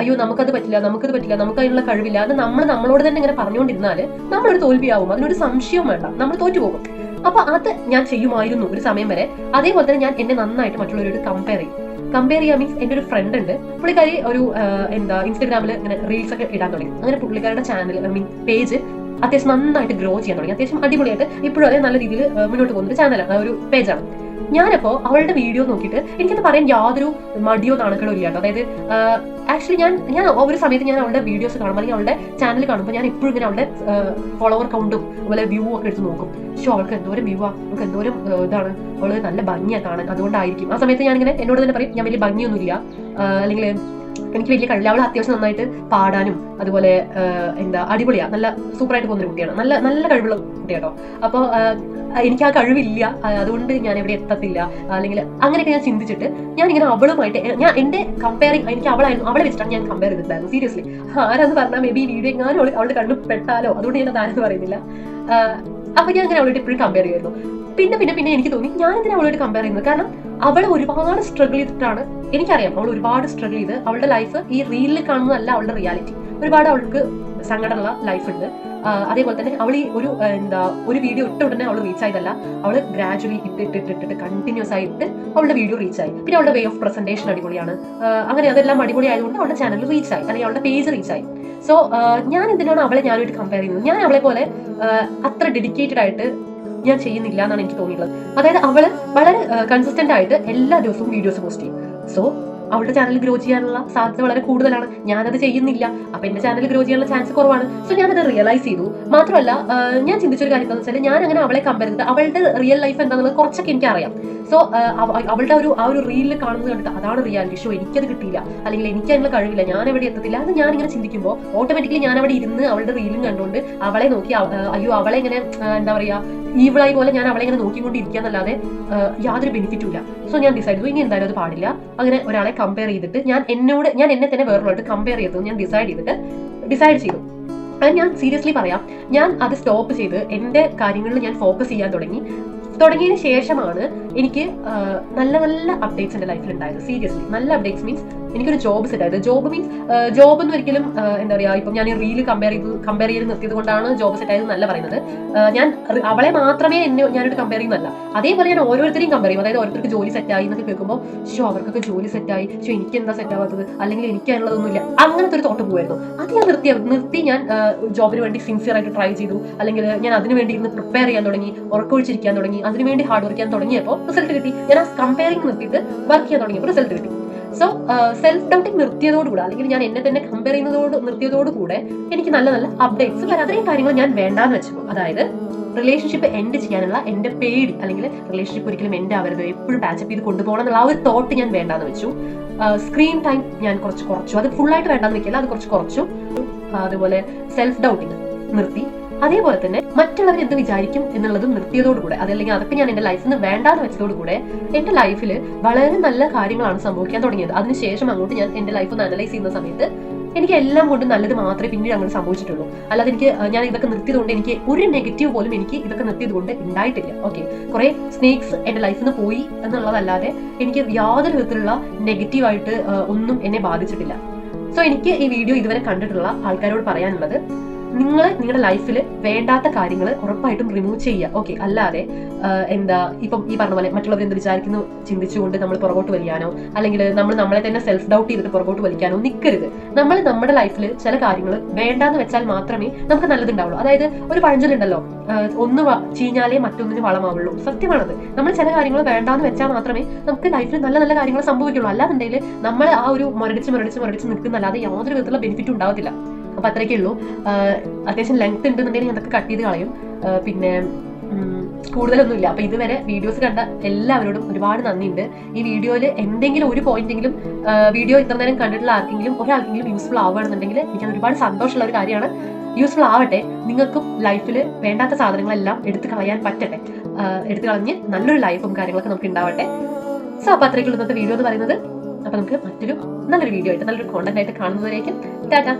അയ്യോ നമുക്കത് പറ്റില്ല നമുക്കത് പറ്റില്ല നമുക്ക് അതിനുള്ള കഴിവില്ല അത് നമ്മൾ നമ്മളോട് തന്നെ ഇങ്ങനെ പറഞ്ഞുകൊണ്ടിരുന്നാൽ നമ്മളൊരു തോൽവിയാവും. അതിനൊരു സംശയവും വേണ്ട. നമ്മൾ തോറ്റുപോകും. അപ്പൊ അത് ഞാൻ ചെയ്യുമായിരുന്നു ഒരു സമയം വരെ. അതേപോലെ തന്നെ ഞാൻ എന്നെ നന്നായിട്ട് മറ്റുള്ളവരോട് കമ്പയർ ചെയ്യും. കമ്പയർ ചെയ്യാൻ മീൻസ് എന്റെ ഒരു ഫ്രണ്ട് ഉണ്ട്. പുള്ളിക്കാരി ഒരു എന്താ ഇൻസ്റ്റാഗ്രാമിൽ ഇങ്ങനെ റീൽസ് ഒക്കെ ഇടാൻ തുടങ്ങി. അങ്ങനെ പുള്ളിക്കാരുടെ ചാനൽ ഐ മീൻ പേജ് അത്യാവശ്യം നന്നായിട്ട് ഗ്രോ ചെയ്യാൻ തുടങ്ങി. അത്യാവശ്യം അടിപൊളിയായിട്ട് ഇപ്പോഴും അതേ നല്ല രീതിയിൽ മുന്നോട്ട് പോകുന്ന ഒരു ചാനലാണ് ഒരു പേജാണ് ഞാനപ്പോ അവളുടെ വീഡിയോ നോക്കിയിട്ട് എനിക്കത് പറയാൻ യാതൊരു മടിയോ നാണക്കളോ ഇല്ല അതായത് ആക്ച്വലി ഞാൻ ഞാൻ ഒരു സമയത്ത് ഞാൻ അവളുടെ വീഡിയോസ് കാണുമ്പോൾ അല്ലെങ്കിൽ അവളുടെ ചാനൽ കാണുമ്പോൾ ഞാൻ എപ്പോഴും ഇങ്ങനെ അവളുടെ ഫോളോവർ കൗണ്ടും അതുപോലെ വ്യൂ ഒക്കെ എടുത്ത് നോക്കും. പക്ഷേ അവൾക്ക് എന്തോരം വ്യൂ ആ. അവൾക്ക് എന്തോരം ഇതാണ്. അവൾ നല്ല ഭംഗിയാണ് കാണാൻ. അതുകൊണ്ടായിരിക്കും. ആ സമയത്ത് ഞാൻ ഇങ്ങനെ എന്നോട് തന്നെ പറയും ഞാൻ വലിയ ഭംഗിയൊന്നുമില്ല. അല്ലെങ്കിൽ എനിക്ക് വലിയ കഴിവില്ല. അവൾ അത്യാവശ്യം നന്നായിട്ട് പാടാനും അതുപോലെ എന്താ അടിപൊളിയാ. നല്ല സൂപ്പറായിട്ട് പോകുന്ന ഒരു കുട്ടിയാണ്. നല്ല നല്ല കഴിവുള്ള കുട്ടിയാട്ടോ. അപ്പോൾ എനിക്ക് ആ കഴിവില്ല. അതുകൊണ്ട് ഞാൻ എവിടെ എത്തത്തില്ല. അല്ലെങ്കിൽ അങ്ങനെയൊക്കെ ഞാൻ ചിന്തിച്ചിട്ട് ഞാൻ ഇങ്ങനെ അവളുമായിട്ട് ഞാൻ എന്റെ കമ്പയറിങ് എനിക്ക് അവളായിരുന്നു അവളെ വെച്ചിട്ടാണ് ഞാൻ കമ്പയർ ചെയ്തിട്ടുണ്ടായിരുന്നു സീരിയസ്ലി ആരാന്ന് പറഞ്ഞാൽ മേ ബി വീഡിയോ എങ്ങാനും അവളുടെ കണ്ണു പെട്ടാലോ? അതുകൊണ്ട് ഞാൻ അതാരെന്ന് പറയുന്നില്ല. അപ്പൊ ഞാൻ അങ്ങനെ അവളോട് എപ്പോഴും കമ്പയർ ചെയ്യുമായിരുന്നു. പിന്നെ പിന്നെ പിന്നെ എനിക്ക് തോന്നി. ഞാൻ എന്തിനാ അവളോട് കമ്പയർ ചെയ്യുന്നത്? കാരണം അവൾ ഒരുപാട് സ്ട്രഗിൾ ചെയ്തിട്ടാണ് എനിക്കറിയാം അവൾ ഒരുപാട് സ്ട്രഗിൾ ചെയ്ത് അവളുടെ ലൈഫ് ഈ റീലിൽ കാണുന്നതല്ല അവളുടെ റിയാലിറ്റി ഒരുപാട് അവൾക്ക് സങ്കടമുള്ള ലൈഫ് ഉണ്ട്. അതേപോലെ തന്നെ അവൾ ഈ ഒരു എന്താ ഒരു വീഡിയോ ഇട്ട ഉടനെ അവൾ റീച്ച് ആയതല്ല. അവൾ ഗ്രാജുവലി ഇട്ടിട്ട് ഇട്ടിട്ട് കണ്ടിന്യൂസ് ആയിട്ട് അവളുടെ വീഡിയോ റീച്ച് ആയി. പിന്നെ അവളുടെ വേ ഓഫ് പ്രസന്റേഷൻ അടിപൊളിയാണ്. അങ്ങനെ അതെല്ലാം അടിപൊളി ആയതുകൊണ്ട് അവളുടെ ചാനൽ റീച്ച് ആയി. അല്ലെങ്കിൽ അവളുടെ പേജ് റീച്ച് ആയി. സോ ഞാൻ എന്തിനാണ് അവളെ ഞാനായിട്ട് കമ്പയർ ചെയ്യുന്നത്? ഞാൻ അവളെ പോലെ അത്ര ഡെഡിക്കേറ്റഡ് ആയിട്ട് ഞാൻ ചെയ്യുന്നില്ല എന്നാണ് എനിക്ക് തോന്നിയിട്ടുള്ളത്. അതായത് അവൾ വളരെ കൺസിസ്റ്റന്റ് ആയിട്ട് എല്ലാ ദിവസവും വീഡിയോസ് പോസ്റ്റ് ചെയ്യും. സോ അവളുടെ ചാനൽ ഗ്രോ ചെയ്യാനുള്ള സാധ്യത വളരെ കൂടുതലാണ്. ഞാനത് ചെയ്യുന്നില്ല. അപ്പൊ എന്റെ ചാനൽ ഗ്രോ ചെയ്യാനുള്ള ചാൻസ് കുറവാണ്. സോ ഞാനത് റിയലൈസ് ചെയ്തു. മാത്രമല്ല ഞാൻ ചിന്തിച്ചൊരു കാര്യം എന്താണെന്ന് വെച്ചാൽ ഞാൻ അങ്ങനെ അവളെ കമ്പയർ ചെയ്തിട്ട് അവളുടെ റിയൽ ലൈഫ് എന്താണെന്നുള്ളത് കുറച്ചൊക്കെ എനിക്ക് അറിയാം സോ അവളുടെ ഒരു ആ ഒരു റീലിൽ കാണുന്നത് കണ്ടിട്ട് അതാണ് റിയാലിറ്റി ഷോ എനിക്കത് കിട്ടിയില്ല. അല്ലെങ്കിൽ എനിക്ക് അതിനുള്ള കഴിവില്ല. ഞാൻ എവിടെ എത്തത്തില്ല അത് ഞാൻ ഇങ്ങനെ ചിന്തിക്കുമ്പോൾ ഓട്ടോമാറ്റിക്കലി ഞാൻ അവിടെ ഇരുന്ന് അവളുടെ റീലും കണ്ടുകൊണ്ട് അവളെ നോക്കി അയ്യോ അവളെ ഇങ്ങനെ എന്താ പറയാ ഈവിളായി പോലെ ഞാൻ അവളെ ഇങ്ങനെ നോക്കിക്കൊണ്ടിരിക്കാന്നല്ലാതെ യാതൊരു ബെനിഫിറ്റും ഇല്ല. സോ ഞാൻ ഡിസൈഡ് ചെയ്തു. ഇനി എന്തായാലും അത് പാടില്ല. അങ്ങനെ ഒരാളെ കമ്പയർ ചെയ്തിട്ട് ഞാൻ എന്നോട് ഞാൻ എന്നെ തന്നെ വേറൊരാളായിട്ട് കമ്പയർ ചെയ്തത് ഞാൻ ഡിസൈഡ് ചെയ്തിട്ട് ഡിസൈഡ് ചെയ്തു. അത് ഞാൻ സീരിയസ്ലി പറയാം. ഞാൻ അത് സ്റ്റോപ്പ് ചെയ്ത് എന്റെ കാര്യങ്ങളിൽ ഞാൻ ഫോക്കസ് ചെയ്യാൻ തുടങ്ങി. തുടങ്ങിയതിന് ശേഷമാണ് എനിക്ക് നല്ല നല്ല അപ്ഡേറ്റ്സ് എന്റെ ലൈഫിൽ ഉണ്ടായത്. സീരിയസ്ലി നല്ല അപ്ഡേറ്റ്സ് മീൻസ് എനിക്കൊരു ജോബ് സെറ്റ് ആയത് ജോബ് മീൻസ് ജോബ് എന്ന് ഒരിക്കലും എന്താ പറയുക ഇപ്പം ഞാൻ റീൽ കമ്പയർ ചെയ്ത് കമ്പയർ ചെയ്ത് നിർത്തിയത് കൊണ്ടാണ് ജോബ് സെറ്റ് ആയത് നല്ല പറയുന്നത്. ഞാൻ അവളെ മാത്രമേ എന്നെ ഞാനൊരു കമ്പയർ ചെയ്യുന്നതല്ല. അതേപോലെ ഞാൻ ഓരോരുത്തരെയും കമ്പയർ ചെയ്യും. അതായത് ഓരോരുത്തർക്ക് ജോലി സെറ്റ് ആയി എന്നൊക്കെ കേൾക്കുമ്പോൾ ഷോ അവർക്കൊക്കെ ജോലി സെറ്റ് ആയി. ഷോ എനിക്ക് എന്താ സെറ്റ് ആവാത്തത്? അല്ലെങ്കിൽ എനിക്ക് അതിനുള്ളതൊന്നുമില്ല അങ്ങനത്തെ ഒരു തോട്ട് പോയിരുന്നു അത് ഞാൻ നിർത്തി നിർത്തി ഞാൻ ജോബിന് വേണ്ടി സിൻസിയർ ആയിട്ട് ട്രൈ ചെയ്തു. അല്ലെങ്കിൽ ഞാൻ അതിനു വേണ്ടി ഇരുന്ന് പ്രിപ്പയർ ചെയ്യാൻ തുടങ്ങി ഉറക്കൊഴിച്ചിരിക്കാൻ തുടങ്ങി അതിനുവേണ്ടി ഹാർഡ് വർക്ക് ചെയ്യാൻ തുടങ്ങിയപ്പോൾ റിസൾട്ട് കിട്ടി. ഞാൻ ആ കമ്പയറിംഗ് നിർത്തിയിട്ട് വർക്ക് ചെയ്യാൻ തുടങ്ങിയപ്പോൾ റിസൾട്ട് കിട്ടി. സോ സെൽഫ് ഡൗട്ടിങ് നിർത്തിയതോടുകൂടെ അല്ലെങ്കിൽ ഞാൻ എന്നെ തന്നെ കമ്പയർ ചെയ്യുന്നതോട് നിർത്തിയതോടുകൂടെ എനിക്ക് നല്ല നല്ല അപ്ഡേറ്റ്സ് വരാം അത്രയും കാര്യങ്ങൾ ഞാൻ വേണ്ടാന്ന് വെച്ചു. അതായത് റിലേഷൻഷിപ്പ് എൻഡ് ചെയ്യാനുള്ള എന്റെ പേടി അല്ലെങ്കിൽ റിലേഷൻഷിപ്പ് ഒരിക്കലും എൻഡ് ആവരുത് എപ്പോഴും പാച്ചപ്പ് ചെയ്ത് കൊണ്ടുപോകണം എന്നുള്ള ആ ഒരു തോട്ട് ഞാൻ വേണ്ടാന്ന് വെച്ചു. സ്ക്രീൻ ടൈം ഞാൻ കുറച്ച് കുറച്ചു. അത് ഫുൾ ആയിട്ട് വേണ്ടാന്ന് വെക്കില്ല അത് കുറച്ച് കുറച്ചു. ആ, അതുപോലെ സെൽഫ് ഡൗട്ടിങ് നിർത്തി. അതേപോലെ തന്നെ മറ്റുള്ളവർ എന്ത് വിചാരിക്കും എന്നുള്ളതും നിർത്തിയതോടുകൂടെ അതല്ലെങ്കിൽ അതൊക്കെ ഞാൻ എന്റെ ലൈഫിൽ നിന്ന് വേണ്ടാന്ന് വെച്ചതോടുകൂടെ എന്റെ ലൈഫിൽ വളരെ നല്ല കാര്യങ്ങളാണ് സംഭവിക്കാൻ തുടങ്ങിയത്. അതിനുശേഷം അങ്ങോട്ട് ഞാൻ എന്റെ ലൈഫ് ഒന്ന് അനലൈസ് ചെയ്യുന്ന സമയത്ത് എനിക്ക് എല്ലാം കൊണ്ട് നല്ലത് മാത്രമേ പിന്നീട് അങ്ങനെ സംഭവിച്ചിട്ടുള്ളൂ. അല്ലാതെ എനിക്ക് ഞാൻ ഇതൊക്കെ നിർത്തിയതുകൊണ്ട് എനിക്ക് ഒരു നെഗറ്റീവ് പോലും എനിക്ക് ഇതൊക്കെ നിർത്തിയത് കൊണ്ട് ഉണ്ടായിട്ടില്ല. ഓക്കെ കുറെ സ്നേക്സ് എന്റെ ലൈഫിൽ നിന്ന് പോയി എന്നുള്ളതല്ലാതെ എനിക്ക് യാതൊരു വിധത്തിലുള്ള നെഗറ്റീവായിട്ട് ഒന്നും എന്നെ ബാധിച്ചിട്ടില്ല. സോ എനിക്ക് ഈ വീഡിയോ ഇതുവരെ കണ്ടിട്ടുള്ള ആൾക്കാരോട് പറയാനുള്ളത് നിങ്ങൾ നിങ്ങളുടെ ലൈഫിൽ വേണ്ടാത്ത കാര്യങ്ങൾ ഉറപ്പായിട്ടും റിമൂവ് ചെയ്യുക. ഓക്കെ അല്ലാതെ എന്താ ഇപ്പം ഈ പറഞ്ഞ പോലെ മറ്റുള്ളവർ എന്ത് വിചാരിക്കുന്നു ചിന്തിച്ചുകൊണ്ട് നമ്മൾ പുറകോട്ട് വലിക്കാനോ അല്ലെങ്കിൽ നമ്മൾ നമ്മളെ തന്നെ സെൽഫ് ഡൗട്ട് ചെയ്തിട്ട് പുറകോട്ട് വലിക്കാനോ നിൽക്കരുത് നമ്മൾ നമ്മുടെ ലൈഫിൽ ചില കാര്യങ്ങൾ വേണ്ടാന്ന് വെച്ചാൽ മാത്രമേ നമുക്ക് നല്ലതുണ്ടാവുള്ളൂ. അതായത് ഒരു പഴഞ്ചൊല്ലുണ്ടല്ലോ ഒന്ന് ചീഞ്ഞാലേ മറ്റൊന്നിന് വളമാവുള്ളൂ. സത്യമാണത്. നമ്മൾ ചില കാര്യങ്ങൾ വേണ്ടാന്ന് വെച്ചാൽ മാത്രമേ നമുക്ക് ലൈഫിൽ നല്ല നല്ല കാര്യങ്ങൾ സംഭവിക്കുള്ളൂ. അല്ലാന്നുണ്ടെങ്കിൽ നമ്മൾ ആ ഒരു മുരടിച്ച് മുരടിച്ച് മുരടിച്ച് നിൽക്കുന്നല്ലാതെ യാതൊരു വിധത്തിലുള്ള ബെനിഫിറ്റ് ഉണ്ടാവത്തില്ല. അപ്പൊ അത്രയൊക്കെ ഉള്ളൂ. അത്യാവശ്യം ലെങ്ത് ഉണ്ടെന്നുണ്ടെങ്കിൽ ഞാൻ അതൊക്കെ കട്ട് ചെയ്ത് കളയും. പിന്നെ കൂടുതലൊന്നുമില്ല. അപ്പൊ ഇതുവരെ വീഡിയോസ് കണ്ട എല്ലാവരോടും ഒരുപാട് നന്ദിയുണ്ട്. ഈ വീഡിയോയിൽ എന്തെങ്കിലും ഒരു പോയിന്റെങ്കിലും വീഡിയോ ഇത്ര നേരം കണ്ടിട്ടുള്ള ആർക്കെങ്കിലും ഒരാൾക്കെങ്കിലും യൂസ്ഫുൾ ആവുകയാണെന്നുണ്ടെങ്കിൽ എനിക്ക് ഒരുപാട് സന്തോഷമുള്ള ഒരു കാര്യമാണ്. യൂസ്ഫുൾ ആവട്ടെ. നിങ്ങൾക്കും ലൈഫിൽ വേണ്ടാത്ത സാധനങ്ങളെല്ലാം എടുത്തു കളയാൻ പറ്റട്ടെ. എടുത്തു കളഞ്ഞ് നല്ലൊരു ലൈഫും കാര്യങ്ങളൊക്കെ നമുക്ക് ഉണ്ടാവട്ടെ. സോ അപ്പൊ അത്രയ്ക്കുള്ള ഇന്നത്തെ വീഡിയോ എന്ന് പറയുന്നത്. അപ്പൊ നമുക്ക് മറ്റൊരു നല്ലൊരു വീഡിയോ ആയിട്ട് നല്ലൊരു കോണ്ടന്റ് ആയിട്ട് കാണുന്നവരേക്കും ടാറ്റ.